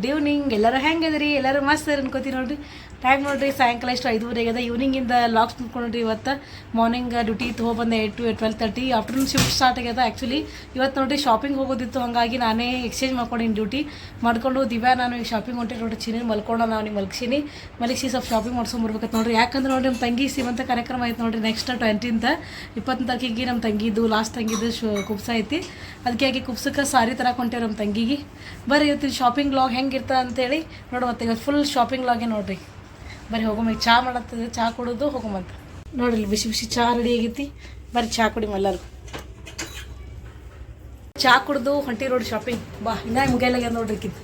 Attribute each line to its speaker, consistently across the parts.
Speaker 1: Good evening ಎಲ್ಲರೂ ಹೆಂಗದ್ರಿ ಎಲ್ಲರೂ ಮಸ್ತ್ ಅನ್ಕೋತೀವಿ ನೋಡ್ರಿ. ಟೈಮ್ ನೋಡ್ರಿ, ಸಾಯಂಕಾಲ ಎಷ್ಟು ಐದುವರೆಗೆ ಅದ ಈವ್ನಿಂಗಿಂದ ಲಾಕ್ಸ್ ಮುಟ್ಕೊಂಡ್ರಿ ಇವತ್ತು. Morning duty ತೊಗೊಬಂದೆ eight to twelve thirty afternoon shift start ಆಗ್ಯದ ಆ್ಯಕ್ಚುಲಿ ಇವತ್ತು ನೋಡ್ರಿ ಶಾಪಿಂಗ್ ಹೋಗೋದಿತ್ತು, ಹಾಗಾಗಿ ನಾನೇ ಎಕ್ಸ್ಚೇಂಜ್ ಮಾಡ್ಕೊಂಡಿನಿ ಡ್ಯೂಟಿ ಮಾಡ್ಕೊಂಡು ದಿವ್ಯಾ ನಾನು ಈಗ ಶಾಪಿಂಗ್ ಹೊಂಟಿ ನೋಡ್ರಿ ಚಿನ್ನ ಮಲ್ಕೊಂಡು ನಾವು ನಿಮ್ಗೆ ಮಲ್ಗಿಸೀನಿ. ಮಲಗಿಸಿ ಸ್ವಲ್ಪ ಶಾಪಿಂಗ್ ಮಾಡ್ಸ್ಕೊಂಬರ್ಬೇಕಂತ ನೋಡ್ರಿ. ಯಾಕಂದ್ರೆ ನೋಡ್ರಿ ನಮ್ಮ ತಂಗಿ ಸಿಮಂತ ಕಾರ್ಯಕ್ರಮ ಆಯ್ತು ನೋಡ್ರಿ ನೆಕ್ಸ್ಟ್ ಟ್ವೆಂಟಿಂತ ಇಪ್ಪತ್ತನೇ ತಾರೀಕಿಗೆ ನಮ್ಮ ತಂಗಿದು ಲಾಸ್ಟ್ ತಂಗಿದು ಶು, ಕುಪ್ಸ ಐತಿ. ಅದಕ್ಕೆ ಆಗಿ ಕುಪ್ಸಕ್ಕೆ ಸಾರಿ ತರಕ್ಕೆ ಕೊಂಟೇವ್ರಿ ನಮ್ಮ ತಂಗಿಗೆ. ಬರೀ ಇವತ್ತಿನ ಶಾಪಿಂಗ್ ಲಾಗ್ ಹೆಂಗಿರ್ತ ಅಂತೇಳಿ ನೋಡು ಮತ್ತೆ ಇವತ್ತು ಫುಲ್ ಶಾಪಿಂಗ್ ಲಾಗೆ ನೋಡ್ರಿ. ಬರೀ ಹೋಗಮ್ಮ ಈಗ ಚಾ ಮಾಡತ್ತದ, ಚಾ ಕುಡೋದು ಹೋಗಮಂತ ನೋಡ್ರಿ ಬಿಸಿ ಬಿಸಿ ಚಾ ರೆಡಿ ಆಗೈತಿ. ಬರಿ ಚಾ ಕುಡಿಮ ಎಲ್ಲರೂ. ಚಹಾ ಕುಡ್ದು ಹೊಂಟಿ ರೋಡ್ ಶಾಪಿಂಗ್ ಬಾ, ಇನ್ನ ಮುಗಿಯಲಾಗ್ಯದ ನೋಡ್ರಿ ಕಿತ್ತು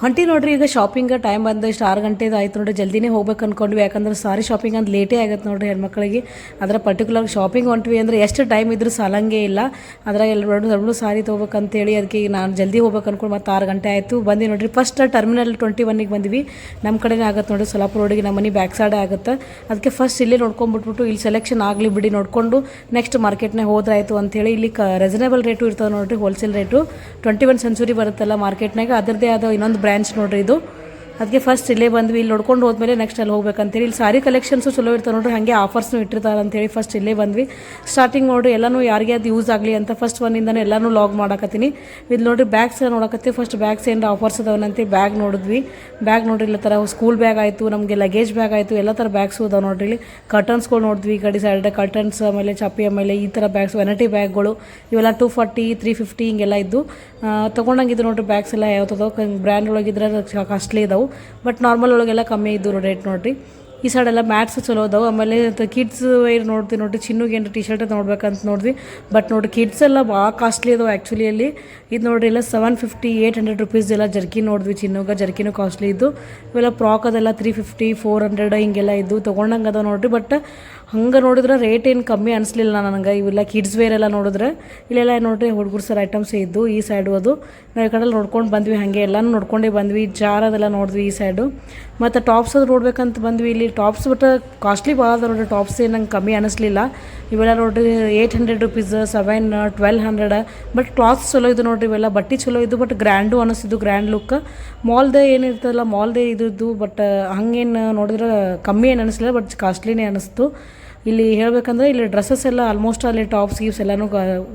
Speaker 1: ಹೊಂಟಿ ನೋಡ್ರಿ, ಈಗ ಶಾಪಿಂಗ್ ಟೈಮ್ ಬಂದ ಇಷ್ಟು ಆರು ಗಂಟೆದು ಆಯ್ತು ನೋಡ್ರಿ, ಜಲ್ದಿನೇ ಹೋಗ್ಬೇಕು ಅನ್ಕೊಂಡ್ವಿ. ಯಾಕಂದ್ರೆ ಸಾರಿ ಶಾಪಿಂಗ್ ಅಂತ ಲೇಟೇ ಆಗತ್ತೆ ನೋಡ್ರಿ ಹೆಣ್ಮಕ್ಳಿಗೆ. ಅದರ ಪರ್ಟಿಕ್ಯುಲರ್ ಶಾಪಿಂಗ್ ಹೊಂಟ್ವಿ ಅಂದ್ರೆ ಎಷ್ಟು ಟೈಮ್ ಇದ್ರೂ ಸಾಲಂಗೇ ಇಲ್ಲ. ಅದ್ರಾಗ ಎರಡು ಎರಡು ಸಾರಿ ತೊಗೋಬೇಕಂತೇಳಿ ಅದಕ್ಕೆ ನಾನು ಜಲ್ದಿ ಹೋಗ್ಬೇಕು ಅನ್ಕೊಂಡು ಮತ್ತೆ ಆರು ಗಂಟೆ ಆಯಿತು. ಬಂದು ನೋಡ್ರಿ ಫಸ್ಟ್ ಟರ್ಮಿನಲ್ ಟ್ವೆಂಟಿ ಒನ್ನಿಗೆ ಬಂದ್ವಿ. ನಮ್ಮ ಕಡೆನೇ ಆಗತ್ತೆ ನೋಡ್ರಿ ಸೊಲಾಪುರ ರೋಡಿಗೆ ನಮ್ಮ ಮನೆ ಬ್ಯಾಕ್ ಸೈಡ್ ಆಗುತ್ತೆ. ಅದಕ್ಕೆ ಫಸ್ಟ್ ಇಲ್ಲೇ ನೋಡ್ಕೊಂಡ್ಬಿಟ್ಬಿಟ್ಟು ಇಲ್ಲಿ ಸೆಲೆಕ್ಷನ್ ಆಗಲಿ ಬಿಡಿ ನೋಡಿಕೊಂಡು ನೆಕ್ಸ್ಟ್ ಮಾರ್ಕೆಟ್ನೇ ಹೋದ್ರಾಯ್ತು ಅಂತೇಳಿ ಇಲ್ಲಿ ಕ ರೀಸನೇಬಲ್ ರೇಟು ಇರ್ತದೆ ನೋಡ್ರಿ wholesale rate twenty one century ಬರುತ್ತಲ್ಲ ಮಾರ್ಕೆಟ್ನಾಗ ಅದರದೇ ಆದ ಇನ್ನೊಂದು ಬ್ರ್ಯಾಂಚ್ ನೋಡ್ರಿ ಇದು. ಅದಕ್ಕೆ ಫಸ್ಟ್ ಇಲ್ಲೇ ಬಂದ್ವಿ. ಇಲ್ಲಿ ನೋಡ್ಕೊಂಡು ಹೋದ್ಮೇಲೆ ನೆಕ್ಸ್ಟ್ ಅಲ್ಲಿ ಹೋಗ್ಬೇಕಂತೇಳಿ ಇಲ್ಲಿ ಸಾರಿ ಕಲೆಕ್ಷನ್ಸು ಚಲೋ ಇರ್ತಾವೆ ನೋಡ್ರಿ. ಹಾಗೆ ಆಫರ್ಸ್ನು ಇಟ್ಟಿರ್ತಾರೆ ಅಂತೇಳಿ ಫಸ್ಟ್ ಇಲ್ಲೇ ಬಂದ್ವಿ. ಸ್ಟಾರ್ಟಿಂಗ್ ನೋಡ್ರಿ, ಎಲ್ಲನೂ ಯಾರಿಗೆ ಅದು ಯೂಸ್ ಆಗಲಿ ಅಂತ ಫಸ್ಟ್ ಒಂದಿಂದನೇ ಎಲ್ಲನೂ ಲಾಗ್ ಮಾಡಕತ್ತೀನಿ. ಇದು ನೋಡ್ರಿ ಬ್ಯಾಗ್ಸ್ ನೋಡಕತ್ತೀವಿ. ಫಸ್ಟ್ ಬ್ಯಾಗ್ಸ್ ಏನು ಆಫರ್ಸ್ ಅದಾವನಂತೆ ಬ್ಯಾಗ್ ನೋಡಿದ್ವಿ. ಬ್ಯಾಗ್ ನೋಡ್ರಿ, ಇಲ್ಲ ಥರ ಸ್ಕೂಲ್ ಬ್ಯಾಗ್ ಆಯಿತು, ನಮಗೆ ಲಗೇಜ್ ಬ್ಯಾಗ್ ಆಯಿತು, ಎಲ್ಲ ಥರ ಬ್ಯಾಗ್ಸು ಅದಾವೆ ನೋಡ್ರಿ. ಇಲ್ಲಿ ಕರ್ಟನ್ಸ್ಗಳು ನೋಡಿದ್ವಿ, ಈ ಕಡೆ ಸೈಡ್ ಕರ್ಟನ್ಸ್ ಆಮೇಲೆ ಚಾಪಿ ಆಮೇಲೆ ಈ ಥರ ಬ್ಯಾಗ್ಸ್ ವೆನಟಿ ಬ್ಯಾಗ್ಗಳು ಇವೆಲ್ಲ ಟೂ ಫಾರ್ಟಿ ತ್ರೀ ಫಿಫ್ಟಿ ಹಿಂಗೆಲ್ಲ ಇದ್ದು. ತೊಗೊಂಡಂಗಿದ್ದು ನೋಡ್ರಿ ಬ್ಯಾಗ್ಸ್ ಎಲ್ಲ ಯಾವ್ದು ಬ್ರ್ಯಾಂಡ್ ಒಳಗಿದ್ರೆ ಕಾಸ್ಟ್ಲಿ ಇದಾವೆ ಬಟ್ ನಾರ್ಮಲ್ ಒಳಗೆಲ್ಲ ಕಮ್ಮಿ ಇದ್ದು ರೇಟ್ ನೋಡ್ರಿ. ಈ ಸೈಡ್ ಎಲ್ಲ ಮ್ಯಾಟ್ಸ್ ಚಲೋ ಅದಾವೆ. ಆಮೇಲೆ ಕಿಡ್ಸ್ ವೈರ್ ನೋಡ್ತೀವಿ ನೋಡಿರಿ. ಚಿನ್ನಗೆ ಏನು ಟಿ ಶರ್ಟ್ ನೋಡ್ಬೇಕಂತ ನೋಡಿದ್ವಿ. ಬಟ್ ನೋಡಿ ಕಿಡ್ಸ್ ಎಲ್ಲ ಭಾಳ ಕಾಸ್ಟ್ಲಿ ಅದಾವೆ ಆ್ಯಕ್ಚುಲಿ ಅಲ್ಲಿ. ಇದು ನೋಡ್ರಿ ಎಲ್ಲ seven fifty eight hundred rupees ಎಲ್ಲ ಜರ್ಕಿ ನೋಡಿದ್ವಿ. ಚಿನ್ನಗ ಜರ್ಕಿನೂ ಕಾಸ್ಟ್ಲಿ ಇದ್ದು. ಇವೆಲ್ಲ ಪ್ರಾಕ್ ಅದೆಲ್ಲ ತ್ರೀ ಫಿಫ್ಟಿ ಫೋರ್ ಹಂಡ್ರೆಡ್ ಹಿಂಗೆಲ್ಲ ಇದ್ದು. ತೊಗೊಂಡಂಗೆ ಅದಾವೆ ನೋಡಿರಿ. ಬಟ್ ಹಂಗೆ ನೋಡಿದ್ರೆ ರೇಟ್ ಏನು ಕಮ್ಮಿ ಅನಿಸ್ಲಿಲ್ಲ ನನಗೆ ಇವೆಲ್ಲ ಕಿಡ್ಸ್ ವೇರ್ ಎಲ್ಲ ನೋಡಿದ್ರೆ ಇಲ್ಲೆಲ್ಲ ನೋಡ್ರಿ ಹುಡುಗರು ಸರ್ ಐಟಮ್ಸ್ ಇದ್ದು ಈ ಸೈಡು ಅದು. ನಾವು ಈ ಕಡೆ ನೋಡ್ಕೊಂಡು ಬಂದ್ವಿ, ಹಾಗೆ ಎಲ್ಲನೂ ನೋಡ್ಕೊಂಡೇ ಬಂದ್ವಿ ಜಾರ್ ಅದೆಲ್ಲ ನೋಡಿದ್ವಿ ಈ ಸೈಡು ಮತ್ತು ಟಾಪ್ಸ್ ಅದು ನೋಡ್ಬೇಕಂತ ಬಂದ್ವಿ ಇಲ್ಲಿ. ಟಾಪ್ಸ್ ಬಟ್ ಕಾಸ್ಟ್ಲಿ ಭಾಳ ಅದ ನೋಡಿರಿ. ಟಾಪ್ಸ್ ಏನು ನಂಗೆ ಕಮ್ಮಿ ಅನಿಸ್ಲಿಲ್ಲ. ಇವೆಲ್ಲ ನೋಡ್ರಿ eight hundred rupees seven twelve hundred but clothes ಚಲೋ ಇದು ನೋಡ್ರಿ ಇವೆಲ್ಲ. ಬಟ್ಟೆ ಚಲೋ ಇದು ಬಟ್ ಗ್ರ್ಯಾಂಡು ಅನಿಸ್ತಿದ್ದು ಗ್ರ್ಯಾಂಡ್ ಲುಕ್ ಮಾಲ್ದೇ ಏನಿರ್ತಲ್ಲ ಮಾಲ್ದೇ ಇದ್ದು ಬಟ್ ಹಂಗೇನು ನೋಡಿದ್ರೆ ಕಮ್ಮಿ ಏನು ಅನಿಸ್ಲಿಲ್ಲ ಬಟ್ ಕಾಸ್ಟ್ಲಿನೇ ಅನಿಸ್ತು. ಇಲ್ಲಿ ಹೇಳಬೇಕಂದ್ರೆ ಇಲ್ಲಿ ಡ್ರೆಸ್ಸಸ್ ಎಲ್ಲ ಆಲ್ಮೋಸ್ಟ್ ಅಲ್ಲಿ ಟಾಪ್ಸ್ ಸ್ಲೀವ್ಸ್ ಎಲ್ಲನೂ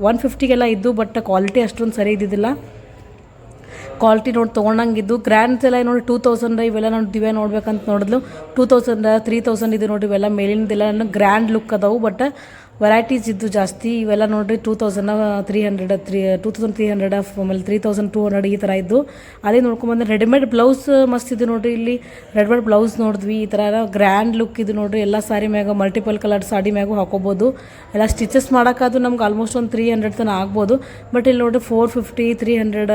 Speaker 1: ಒನ್ ಫಿಫ್ಟಿಗೆಲ್ಲ ಇದ್ದು ಬಟ್ ಕ್ವಾಲಿಟಿ ಅಷ್ಟೊಂದು ಸರಿ ಇದ್ದಿದ್ದಿಲ್ಲ. ಕ್ವಾಲಿಟಿ ನೋಡಿ ತೊಗೊಂಡಂಗಿದ್ದು ಗ್ರ್ಯಾಂಡ್ಸ್ ಎಲ್ಲ ನೋಡಿ ಟೂ ತೌಸಂಡ್ ಇವೆಲ್ಲ ನೋಡಿ ದಿವ್ಯ ನೋಡ್ಬೇಕಂತ ನೋಡಿದ್ಲು. ಟೂ ತೌಸಂಡ್ ತ್ರೀ ತೌಸಂಡ್ ಇದು ನೋಡಿ ಇವೆಲ್ಲ ಮೇಲಿಂದೆಲ್ಲ ಗ್ರ್ಯಾಂಡ್ ಲುಕ್ ಅದಾವು ಬಟ್ ವೆರೈಟೀಸ್ ಇದ್ದು ಜಾಸ್ತಿ, ಇವೆಲ್ಲ ನೋಡ್ರಿ two thousand three hundred three two thousand three hundred ಆಮೇಲೆ ತ್ರೀ ತೌಸಂಡ್ ಟೂ ಹಂಡ್ರೆಡ್ ಈ ಥರ ಇದ್ದು. ಅದೇ ನೋಡ್ಕೊಂಬಂದ್ರೆ ರೆಡಿಮೇಡ್ ಬ್ಲೌಸ್ ಮಸ್ತ್ ಇದು ನೋಡ್ರಿ ಇಲ್ಲಿ. ರೆಡಿಮೇಡ್ ಬ್ಲೌಸ್ ನೋಡಿದ್ವಿ, ಈ ಥರ ಗ್ರ್ಯಾಂಡ್ ಲುಕ್ ಇದು ನೋಡ್ರಿ. ಎಲ್ಲ ಸಾರಿ ಮ್ಯಾಗ ಮಲ್ಟಿಪಲ್ ಕಲರ್ ಸಾಡಿ ಮ್ಯಾಗೂ ಹಾಕೋಬೋದು. ಎಲ್ಲ ಸ್ಟಿಚಸ್ ಮಾಡೋಕ್ಕಾದ್ರೂ ನಮ್ಗೆ ಆಲ್ಮೋಸ್ಟ್ ಒಂದು ತ್ರೀ ಹಂಡ್ರೆಡ್ ತನಕ ಆಗ್ಬೋದು. ಬಟ್ ಇಲ್ಲಿ ನೋಡ್ರಿ four fifty three hundred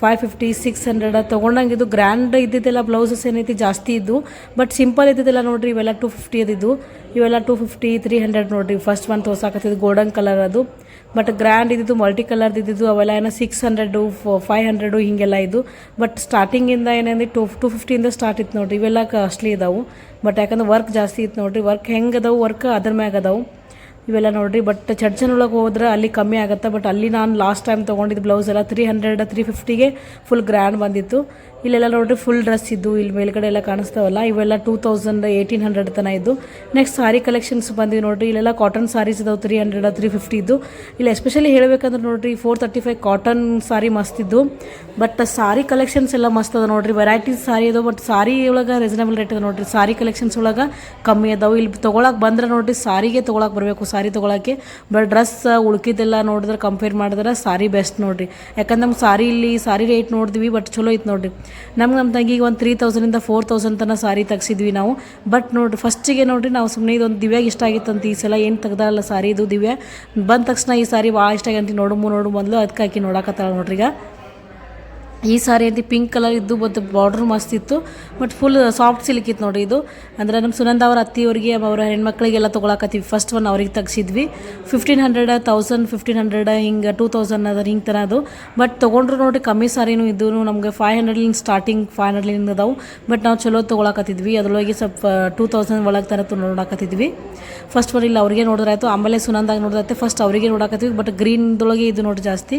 Speaker 1: five fifty six hundred ತೊಗೊಂಡಂಗೆ ಇದು ಗ್ರ್ಯಾಂಡ್ ಇದ್ದಿದ್ದೆಲ್ಲ ಬ್ಲೌಸಸ್ ಏನೈತಿ ಜಾಸ್ತಿ ಇದ್ದು. ಬಟ್ ಸಿಂಪಲ್ ಇದ್ದಿದ್ದೆಲ್ಲ ನೋಡ್ರಿ ಇವೆಲ್ಲ ಟೂ ಫಿಫ್ಟಿ ಅದಿದ್ದು ಇವೆಲ್ಲ ಟೂ ಫಿಫ್ಟಿ ತ್ರೀ ಹಂಡ್ರೆಡ್ ನೋಡ್ರಿ. ಫಸ್ಟ್ ಒನ್ ತೋರ್ಸಾಕತ್ತಿದ್ದು ಗೋಲ್ಡನ್ ಕಲರ್ ಅದು. ಬಟ್ ಗ್ರ್ಯಾಂಡ್ ಇದ್ದಿದ್ದು ಮಲ್ಟಿ ಕಲರ್ ಇದ್ದಿದ್ದು, ಅವೆಲ್ಲ ಏನೋ ಸಿಕ್ಸ್ ಹಂಡ್ರೆಡು ಫೈವ್ ಹಂಡ್ರೆಡು ಹೀಗೆಲ್ಲ ಇದು ಬಟ್ ಸ್ಟಾರ್ಟಿಂಗಿಂದ ಏನಂದ್ರೆ ಟು ಟು ಫಿಫ್ಟಿಯಿಂದ ಸ್ಟಾರ್ಟ್ ಇತ್ತು ನೋಡ್ರಿ. ಇವೆಲ್ಲ ಕಾಸ್ಟ್ಲಿ ಇದಾವೆ. ಬಟ್ ಯಾಕಂದ್ರೆ ವರ್ಕ್ ಜಾಸ್ತಿ ಇತ್ತು ನೋಡ್ರಿ. ವರ್ಕ್ ಹೆಂಗೆ ಅದಾವು? ವರ್ಕ್ ಅದ್ರ ಮ್ಯಾಗ ಅದಾವು. ಇವೆಲ್ಲ ನೋಡ್ರಿ. ಬಟ್ ಚರ್ಚನ್ ಒಳಗೆ ಹೋದ್ರೆ ಅಲ್ಲಿ ಕಮ್ಮಿ ಆಗುತ್ತೆ. ಬಟ್ ಅಲ್ಲಿ ನಾನು ಲಾಸ್ಟ್ ಟೈಮ್ ತೊಗೊಂಡಿದ್ದು ಬ್ಲೌಸ್ ಎಲ್ಲ ತ್ರೀ ಹಂಡ್ರೆಡ್ ತ್ರೀ ಫಿಫ್ಟಿಗೆ ಫುಲ್ ಗ್ರ್ಯಾಂಡ್ ಬಂದಿತ್ತು. ಇಲ್ಲೆಲ್ಲ ನೋಡ್ರಿ ಫುಲ್ ಡ್ರೆಸ್ ಇದ್ದು, ಇಲ್ಲಿ ಮೇಲ್ಗಡೆ ಎಲ್ಲ ಕಾಣಿಸ್ತಾವಲ್ಲ, ಇವೆಲ್ಲ ಟೂ ತೌಸಂಡ್ ಏಯ್ಟೀನ್ ಹಂಡ್ರೆಡ್ ತನ ಇದ್ದು. ನೆಕ್ಸ್ಟ್ ಸಾರಿ ಕಲೆಕ್ಷನ್ಸ್ ಬಂದಿವಿ ನೋಡ್ರಿ, ಇಲ್ಲೆಲ್ಲ ಕಾಟನ್ ಸಾರೀಸ್ ಇದಾವೆ ತ್ರೀ ಹಂಡ್ರೆಡ್ ತ್ರೀ ಫಿಫ್ಟಿ ಇದ್ದು. ಇಲ್ಲಿ ಎಸ್ಪೆಷಲಿ ಹೇಳಬೇಕಂದ್ರೆ ನೋಡ್ರಿ four thirty five cotton sari ಮಸ್ತ್ ಇದ್ದು. ಬಟ್ ಸಾರಿ ಕಲೆಕ್ಷನ್ಸ್ ಎಲ್ಲ ಮಸ್ತ್ ಅದ ನೋಡ್ರಿ ವೆರೈಟೀಸ್ ಸಾರಿ ಅದಾವೆ ಬಟ್ ಸಾರಿ ಒಳಗೆ ರೀಸನಬಲ್ ರೇಟ್ ಅದ ನೋಡ್ರಿ. ಸಾರಿ ಕಲೆಕ್ಷನ್ಸ್ ಒಳಗೆ ಕಮ್ಮಿ ಅದಾವೆ. ಇಲ್ಲಿ ತೊಗೊಳಕ್ಕೆ ಬಂದ್ರೆ ನೋಡ್ರಿ ಸಾರಿಗೆ ತೊಗೊಳಕ್ಕೆ ಬರಬೇಕು ಸಾರಿ ತೊಗೊಳಕ್ಕೆ. ಬಟ್ ಡ್ರೆಸ್ ಉಳ್ಕಿದ್ದೆಲ್ಲ ನೋಡಿದ್ರೆ ಕಂಪೇರ್ ಮಾಡಿದ್ರೆ ಸಾರಿ ಬೆಸ್ಟ್ ನೋಡ್ರಿ. ಯಾಕಂದ್ರೆ ನಮ್ಗೆ ಸಾರಿ ಇಲ್ಲಿ ಸಾರಿ ರೇಟ್ ನೋಡಿದ್ವಿ ಬಟ್ ಚಲೋ ಐತೆ ನೋಡ್ರಿ. ನಮ್ಗೆ ನಮ್ಮ ತಂಗಿಗೆ ಒಂದು ತ್ರೀ ತೌಸಂಡಿಂದ ಫೋರ್ ತೌಸಂಡ್ ತನಕ ಸಾರಿ ತೆಗ್ಸಿದ್ವಿ ನಾವು. ಬಟ್ ನೋಡ್ರಿ ಫಸ್ಟಿಗೆ ನೋಡಿರಿ ನಾವು ಸುಮ್ಮನೆ ಇದೊಂದು ದಿವ್ಯಾಗ ಇಷ್ಟ ಆಗಿತ್ತಂತ ಈ ಸಲ ಏನು ತೆಗ್ದಲ್ಲ ಸಾರಿ, ಇದು ದಿವ್ಯ. ಬಂದ ತಕ್ಷಣ ಈ ಸಾರಿ ಭಾಳ ಇಷ್ಟ ಆಗಂತ ನೋಡು ನೋಡು, ಮೊದಲು ಅದಕ್ಕೆ ಹಾಕಿ ನೋಡಕತ್ತಾಳ ನೋಡ್ರಿ ಈಗ. ಈ ಸಾರಿ ಅಂತ ಪಿಂಕ್ ಕಲರ್ ಇದ್ದು ಮತ್ತು ಬಾರ್ಡ್ರ್ ಮಸ್ತ್ ಇತ್ತು. ಬಟ್ ಫುಲ್ ಸಾಫ್ಟ್ ಸಿಲ್ಕ್ ಇತ್ತು ನೋಡಿ ಇದು. ಅಂದರೆ ನಮ್ಮ ಸುನಂದ ಅವ್ರ ಅತ್ತಿಯವರಿಗೆ ಅವರ ಹೆಣ್ಮಕ್ಳಿಗೆಲ್ಲ ತೊಗೊಳಕತ್ತೀವಿ. ಫಸ್ಟ್ ಒನ್ ಅವ್ರಿಗೆ ತೆಗ್ಸಿದ್ವಿ. Fifteen hundred thousand fifteen hundred ಹಿಂಗೆ ಟೂ ತೌಸಂಡ್ ಅದ ಹಿಂಗೆ ಥರ ಅದು. ಬಟ್ ತೊಗೊಂಡ್ರು ನೋಡಿ ಕಮ್ಮಿ ಸಾರಿನೂ ಇದ್ದು ನಮಗೆ ಫೈವ್ ಹಂಡ್ರೆಡ್ಲಿಂದ ಸ್ಟಾರ್ಟಿಂಗ್ ಫೈವ್ ಹಂಡ್ರೆಡ್ಲಿಂದ ಅದಾವು. ಬಟ್ ನಾವು ಚಲೋ ತೊಗೊಳಕತ್ತಿದ್ವಿ. ಅದರೊಳಗೆ ಸ್ವಲ್ಪ ಟೂ ತೌಸಂಡ್ ಒಳಗೆ ಥರ ನೋಡಕತ್ತಿದ್ವಿ. ಫಸ್ಟ್ ಒನ್ ಇಲ್ಲಿ, ಅವ್ರಿಗೆ ನೋಡಿದ್ರಾಯ್ತು ಆಮೇಲೆ ಸುನಂದಾಗ ನೋಡಿದ್ರೆ ಫಸ್ಟ್ ಅವರಿಗೆ ನೋಡಾಕತ್ತೀವಿ ಬಟ್ ಗ್ರೀನ್ದೊಳಗೆ ಇದು ನೋಡಿ ಜಾಸ್ತಿ.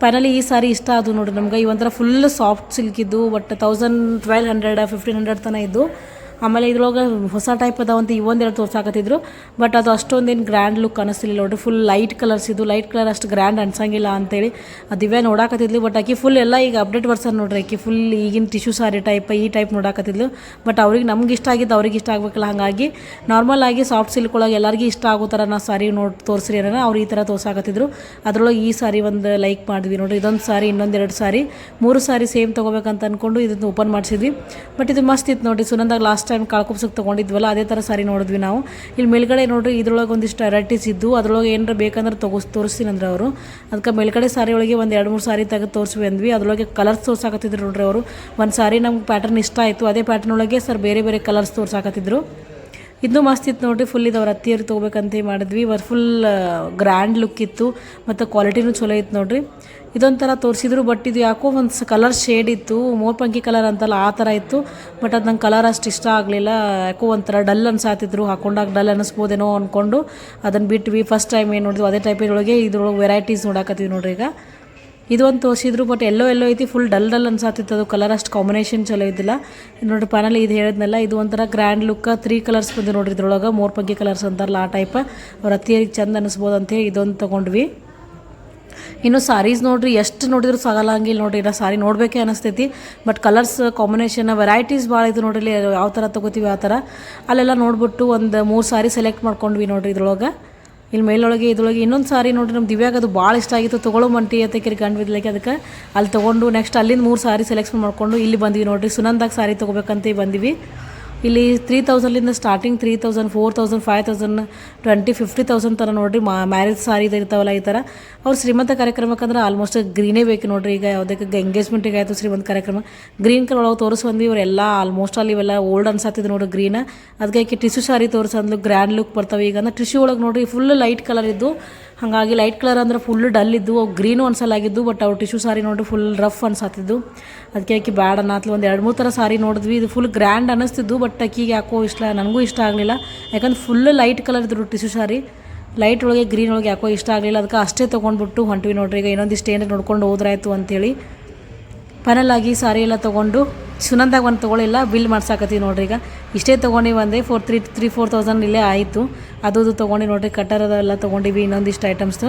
Speaker 1: ಫೈನಲಿ ಈ ಸಾರಿ ಇಷ್ಟ ಅದು ನೋಡಿ ನಮ್ಗೆ ಈ ಒಂಥರ ಫುಲ್ ಸಾಫ್ಟ್ ಸಿಲ್ಕ್ ಇದ್ದು but thousand twelve hundred fifteen hundred ತನಕ ಇದ್ದು. ಆಮೇಲೆ ಇದ್ರೊಳಗೆ ಹೊಸ ಟೈಪ್ ಅದಾವಂತ ಇವೊಂದೆರಡು ತೋರ್ಸಾಕತ್ತಿದ್ರು. ಬಟ್ ಅದು ಅಷ್ಟೊಂದೇನು ಗ್ರ್ಯಾಂಡ್ ಲುಕ್ ಅನಿಸ್ತಿಲ್ಲ ನೋಡ್ರಿ. ಫುಲ್ ಲೈಟ್ ಕಲರ್ಸ್ ಇದು ಲೈಟ್ ಕಲರ್ ಅಷ್ಟು ಗ್ರ್ಯಾಂಡ್ ಅನ್ಸಂಗಿಲ್ಲ ಅಂತೇಳಿ ಅದಿವೇ ನೋಡಾಕತ್ತಿದ್ಲು. ಬಟ್ ಆಕಿ ಫುಲ್ ಎಲ್ಲ ಈಗ ಅಪ್ಡೇಟ್ ವರ್ಸನ್ ನೋಡ್ರಿ ಆಕಿ. ಫುಲ್ ಈಗಿನ ಟಿಶ್ಯೂ ಸಾರಿ ಟೈಪ್ ಈ ಟೈಪ್ ನೋಡಾಕತ್ತಿದ್ಲು. ಬಟ್ ಅವ್ರಿಗೆ ನಮ್ಗೆ ಇಷ್ಟ ಆಗಿದ್ದು ಅವ್ರಿಗೆ ಇಷ್ಟ ಆಗ್ಬೇಕಲ್ಲ. ಹಾಗಾಗಿ ನಾರ್ಮಲ್ ಆಗಿ ಸಾಫ್ಟ್ ಸಿಲ್ಕ್ ಒಳಗೆ ಎಲ್ಲರಿಗೂ ಇಷ್ಟ ಆಗೋ ಥರ ನಾ ಸಾರಿ ನೋಡಿ ತೋರಿಸ್ರಿ ಏನಾರ ಅವ್ರು ಈ ಥರ ತೋರ್ಸಾಕತ್ತಿದ್ರು. ಅದರೊಳಗೆ ಈ ಸಾರಿ ಒಂದು ಲೈಕ್ ಮಾಡಿದ್ವಿ ನೋಡ್ರಿ. ಇದೊಂದು ಸಾರಿ ಇನ್ನೊಂದೆರಡು ಸಾರಿ ಮೂರು ಸಾರಿ ಸೇಮ್ ತೊಗೋಬೇಕಂತ ಅಂದ್ಕೊಂಡು ಇದನ್ನು ಓಪನ್ ಮಾಡಿಸಿದ್ವಿ. ಬಟ್ ಇದು ಮಸ್ತ್ ಇತ್ತು ನೋಡಿ ಸುನಂದಾಗ ಲಾಸ್ಟ್ ಟೈಮ್ ಕಾಳ್ಕೊಪ್ಸಕ್ಕೆ ತೊಗೊಂಡಿದ್ವಲ್ಲ, ಅದೇ ಥರ ಸಾರಿ ನೋಡಿದ್ವಿ ನಾವು. ಇಲ್ಲಿ ಮೇಲ್ಗಡೆ ನೋಡ್ರಿ, ಇದ್ರೊಳಗೆ ಒಂದಿಷ್ಟು ವೆರೈಟೀಸ್ ಇದ್ದು ಅದ್ರೊಳಗೆ ಏನಾರ ಬೇಕಂದ್ರೆ ತಗೋಸ್ ತೋರಿಸ್ತೀನಿ ಅಂದ್ರೆ ಅವರು. ಅದಕ್ಕೆ ಮೇಲ್ಗಡೆ ಸಾರಿ ಒಳಗೆ ಒಂದು ಎರಡು ಮೂರು ಸಾರಿ ತೆಗೆದು ತೋರಿಸ್ವಿ ಅಂದ್ವಿ. ಅದರೊಳಗೆ ಕಲರ್ಸ್ ತೋರ್ಸಾಕತ್ತಿದ್ರು ನೋಡ್ರಿ ಅವರು. ಒಂದು ಸಾರಿ ನಮ್ಗೆ ಪ್ಯಾಟರ್ನ್ ಇಷ್ಟ ಆಯಿತು. ಅದೇ ಪ್ಯಾಟರ್ನ್ ಒಳಗೆ ಸರ್ ಬೇರೆ ಬೇರೆ ಕಲರ್ಸ್ ತೋರ್ಸಾಕತ್ತಿದ್ರು. ಇದು ಮಸ್ತ್ ಇತ್ತು ನೋಡ್ರಿ ಫುಲ್ ಇದು ಅವ್ರ ಅತ್ತಿಯರು ತೊಗೋಬೇಕಂತ ಮಾಡಿದ್ವಿ. ಇವರು ಫುಲ್ ಗ್ರ್ಯಾಂಡ್ ಲುಕ್ ಇತ್ತು. ಮತ್ತು ಕ್ವಾಲಿಟಿನೂ ಚಲೋ ಇತ್ತು ನೋಡ್ರಿ. ಇದೊಂಥರ ತೋರಿಸಿದ್ರು ಬಟ್ ಇದು ಯಾಕೋ ಒಂದು ಕಲರ್ ಶೇಡ್ ಇತ್ತು ಮೋರ್ಪಂಕಿ ಕಲರ್ ಅಂತಲ್ಲ, ಆ ಥರ ಇತ್ತು. ಬಟ್ ಅದು ನಂಗೆ ಕಲರ್ ಅಷ್ಟು ಇಷ್ಟ ಆಗಲಿಲ್ಲ. ಯಾಕೋ ಒಂಥರ ಡಲ್ ಅನ್ಸಾತಿದ್ರು, ಹಾಕೊಂಡಾಗ ಡಲ್ ಅನ್ನಿಸ್ಬೋದೇನೋ ಅಂದ್ಕೊಂಡು ಅದನ್ನು ಬಿಟ್ವಿ. ಫಸ್ಟ್ ಟೈಮ್ ಏನು ನೋಡಿದ್ವಿ, ಅದೇ ಟೈಪಿನೊಳಗೆ ಇದ್ರೊಳಗೆ ವೆರೈಟೀಸ್ ನೋಡಾಕತ್ತೀವಿ ನೋಡ್ರಿ ಈಗ. ಇದೊಂದು ತೋರಿಸಿದ್ರು ಬಟ್ ಎಲ್ಲೋ ಎಲ್ಲೋ ಐತಿ ಫುಲ್ ಡಲ್ ಡಲ್ ಅನ್ಸಾತಿತ್ತು ಅದು. ಕಲರ್ ಅಷ್ಟು ಕಾಂಬಿನೇಷನ್ ಚಲೋ ಇದ್ದಿಲ್ಲ. ನೋಡ್ರಿ ಪ್ಯಾನಲ್ ಇದು ಹೇಳಿದ್ನಲ್ಲ, ಇದು ಒಂಥರ ಗ್ರ್ಯಾಂಡ್ ಲುಕ್ಕ ತ್ರೀ ಕಲರ್ಸ್ ಬಂದು ನೋಡ್ರಿ ಇದ್ರೊಳಗೆ. ಮೋರ್ ಪಗ್ಗಿ ಕಲರ್ಸ್ ಅಂತಾರಲ್ಲ ಆ ಟೈಪ್ ಅವ್ರ ಅತ್ತಿಯರಿಗೆ ಚಂದ ಅನಿಸ್ಬೋದು ಅಂತೇಳಿ ಇದೊಂದು ತೊಗೊಂಡ್ವಿ. ಇನ್ನು ಸಾರೀಸ್ ನೋಡ್ರಿ, ಎಷ್ಟು ನೋಡಿದ್ರು ಸಾಗಲ್ಲ ಹಂಗಿಲ್ಲ ನೋಡ್ರಿ ಇಲ್ಲ ಸಾರಿ ನೋಡಬೇಕೇ ಅನಿಸ್ತೈತಿ. ಬಟ್ ಕಲರ್ಸ್ ಕಾಂಬಿನೇಷನ್ ವೆರೈಟೀಸ್ ಭಾಳ ಇದು ನೋಡ್ರಿ ಯಾವ ಥರ ತೊಗೋತೀವಿ ಆ ಥರ ಅಲ್ಲೆಲ್ಲ ನೋಡ್ಬಿಟ್ಟು ಒಂದು ಮೂರು ಸಾರಿ ಸೆಲೆಕ್ಟ್ ಮಾಡ್ಕೊಂಡ್ವಿ ನೋಡ್ರಿ ಇದ್ರೊಳಗೆ. ಇಲ್ಲಿ ಮೇಲೊಳಗೆ, ಇದ್ರೊಳಗೆ ಇನ್ನೊಂದು ಸಾರಿ ನೋಡ್ರಿ ನಮ್ಮ ದಿವ್ಯಾಗ ಅದು ಭಾಳ ಇಷ್ಟ ಆಗಿತ್ತು. ತೊಗೊಳ್ಳೋ ಮಂಟಿ ಅಂತ ಕಿರಿ ಗಂಡು ಬಿದ್ಲಕ್ಕೆ ಅದಕ್ಕೆ. ಅಲ್ಲಿ ತೊಗೊಂಡು ನೆಕ್ಸ್ಟ್ ಅಲ್ಲಿಂದ ಮೂರು ಸಾರಿ ಸೆಲೆಕ್ಷನ್ ಮಾಡಿಕೊಂಡು ಇಲ್ಲಿ ಬಂದ್ವಿ ನೋಡ್ರಿ. ಸುನಂದಾಗ ಸಾರಿ ತೊಗೋಬೇಕಂತ ಬಂದಿವಿ. ಇಲ್ಲಿ three ತೌಸಂಡ್ಲಿಂದ starting three thousand four thousand five thousand twenty fifty thousand ಥರ ನೋಡಿರಿ ಮಾ ಮ್ಯಾರೇಜ್ ಸಾರಿ ಇರ್ತಾವಲ್ಲ ಈ ಥರ ಅವ್ರು ಶ್ರೀಮಂತ ಕಾರ್ಯಕ್ರಮಕ್ಕಂದ್ರೆ ಆಲ್ಮೋಸ್ಟ್ ಗ್ರೀನೇ ಬೇಕು ನೋಡಿರಿ. ಈಗ ಯಾವುದಕ್ಕೆ ಎಂಗೇಜ್ಮೆಂಟಿಗೆ ಆಯಿತು ಶ್ರೀಮಂತ ಕಾರ್ಯಕ್ರಮ. ಗ್ರೀನ್ ಕಲರ್ ಒಳಗೆ ತೋರಿಸ್ಬಂದ್ವಿ ಇವರೆಲ್ಲ ಆಲ್ಮೋಸ್ಟ್ ಅಲ್ಲಿ ಇವೆಲ್ಲ ಓಲ್ಡ್ ಅನ್ಸತ್ತಿದ್ದು ನೋಡ್ರಿ ಗ್ರೀನ್ ಅದಕ್ಕೆ ಟಿಶ್ಯೂ ಸಾರಿ ತೋರಿಸಂದ್ಲು ಗ್ರ್ಯಾಂಡ್ ಲುಕ್ ಬರ್ತಾವೆ. ಈಗ ಅಂದ್ರೆ ಟಿಶ್ಯೂ ಒಳಗೆ ನೋಡಿರಿ ಫುಲ್ ಲೈಟ್ ಕಲರ್ ಇದ್ದು ಹಾಗಾಗಿ ಲೈಟ್ ಕಲರ್ ಅಂದ್ರೆ ಫುಲ್ ಡಲ್ ಇದ್ದು, ಅವು ಗ್ರೀನು ಅನ್ಸಲಾಗಿದ್ದು ಬಟ್ ಅವ್ರ ಟಿಶ್ಯೂ ಸಾರಿ ನೋಡಿ ಫುಲ್ ರಫ್ ಅನ್ಸತ್ತಿದ್ದು ಅದಕ್ಕೆ ಆಕಿ ಬ್ಯಾಡ ಅನ್ನತ್ಲು ಒಂದು ಎರಡು ಮೂರು ಥರ ಸಾರಿ ನೋಡಿದ್ವಿ. ಇದು ಫುಲ್ ಗ್ರ್ಯಾಂಡ್ ಅನ್ನಿಸ್ತಿದ್ದು ಬಟ್ ಅಕ್ಕಿಗೆ ಯಾಕೋ ಇಷ್ಟ, ನನಗೂ ಇಷ್ಟ ಆಗಲಿಲ್ಲ. ಯಾಕಂದ್ರೆ ಫುಲ್ ಲೈಟ್ ಕಲರ್ ಇದ್ರು ಟಿಶ್ಯೂ ಸಾರಿ. ಲೈಟ್ ಒಳಗೆ ಗ್ರೀನ್ ಒಳಗೆ ಯಾಕೋ ಇಷ್ಟ ಆಗಲಿಲ್ಲ. ಅದಕ್ಕೆ ಅಷ್ಟೇ ತೊಗೊಂಡ್ಬಿಟ್ಟು ಹೊಂಟ್ವಿ ನೋಡ್ರಿ. ಈಗ ಇನ್ನೊಂದಿಷ್ಟು ಏನಾರು ನೋಡ್ಕೊಂಡು ಹೋದ್ರಾಯ್ತು ಅಂಥೇಳಿ ಫೈನಲ್ ಆಗಿ ಸಾರಿ ಎಲ್ಲ ತೊಗೊಂಡು ಸುನಂದಾಗ ಒಂದು ತೊಗೊಳಿಲ್ಲ ಬಿಲ್ ಮಾಡ್ಸಾಕತ್ತೀವಿ ನೋಡ್ರಿ ಈಗ. ಇಷ್ಟೇ ತೊಗೊಂಡು ಒಂದೇ four three three four thousand ಇಲ್ಲೇ ಆಯಿತು. ಅದು ತೊಗೊಂಡು ನೋಡ್ರಿ ಕಟ್ಟರ್ ಅದೆಲ್ಲ ತೊಗೊಂಡಿವಿ, ಇನ್ನೊಂದಿಷ್ಟು ಐಟಮ್ಸ್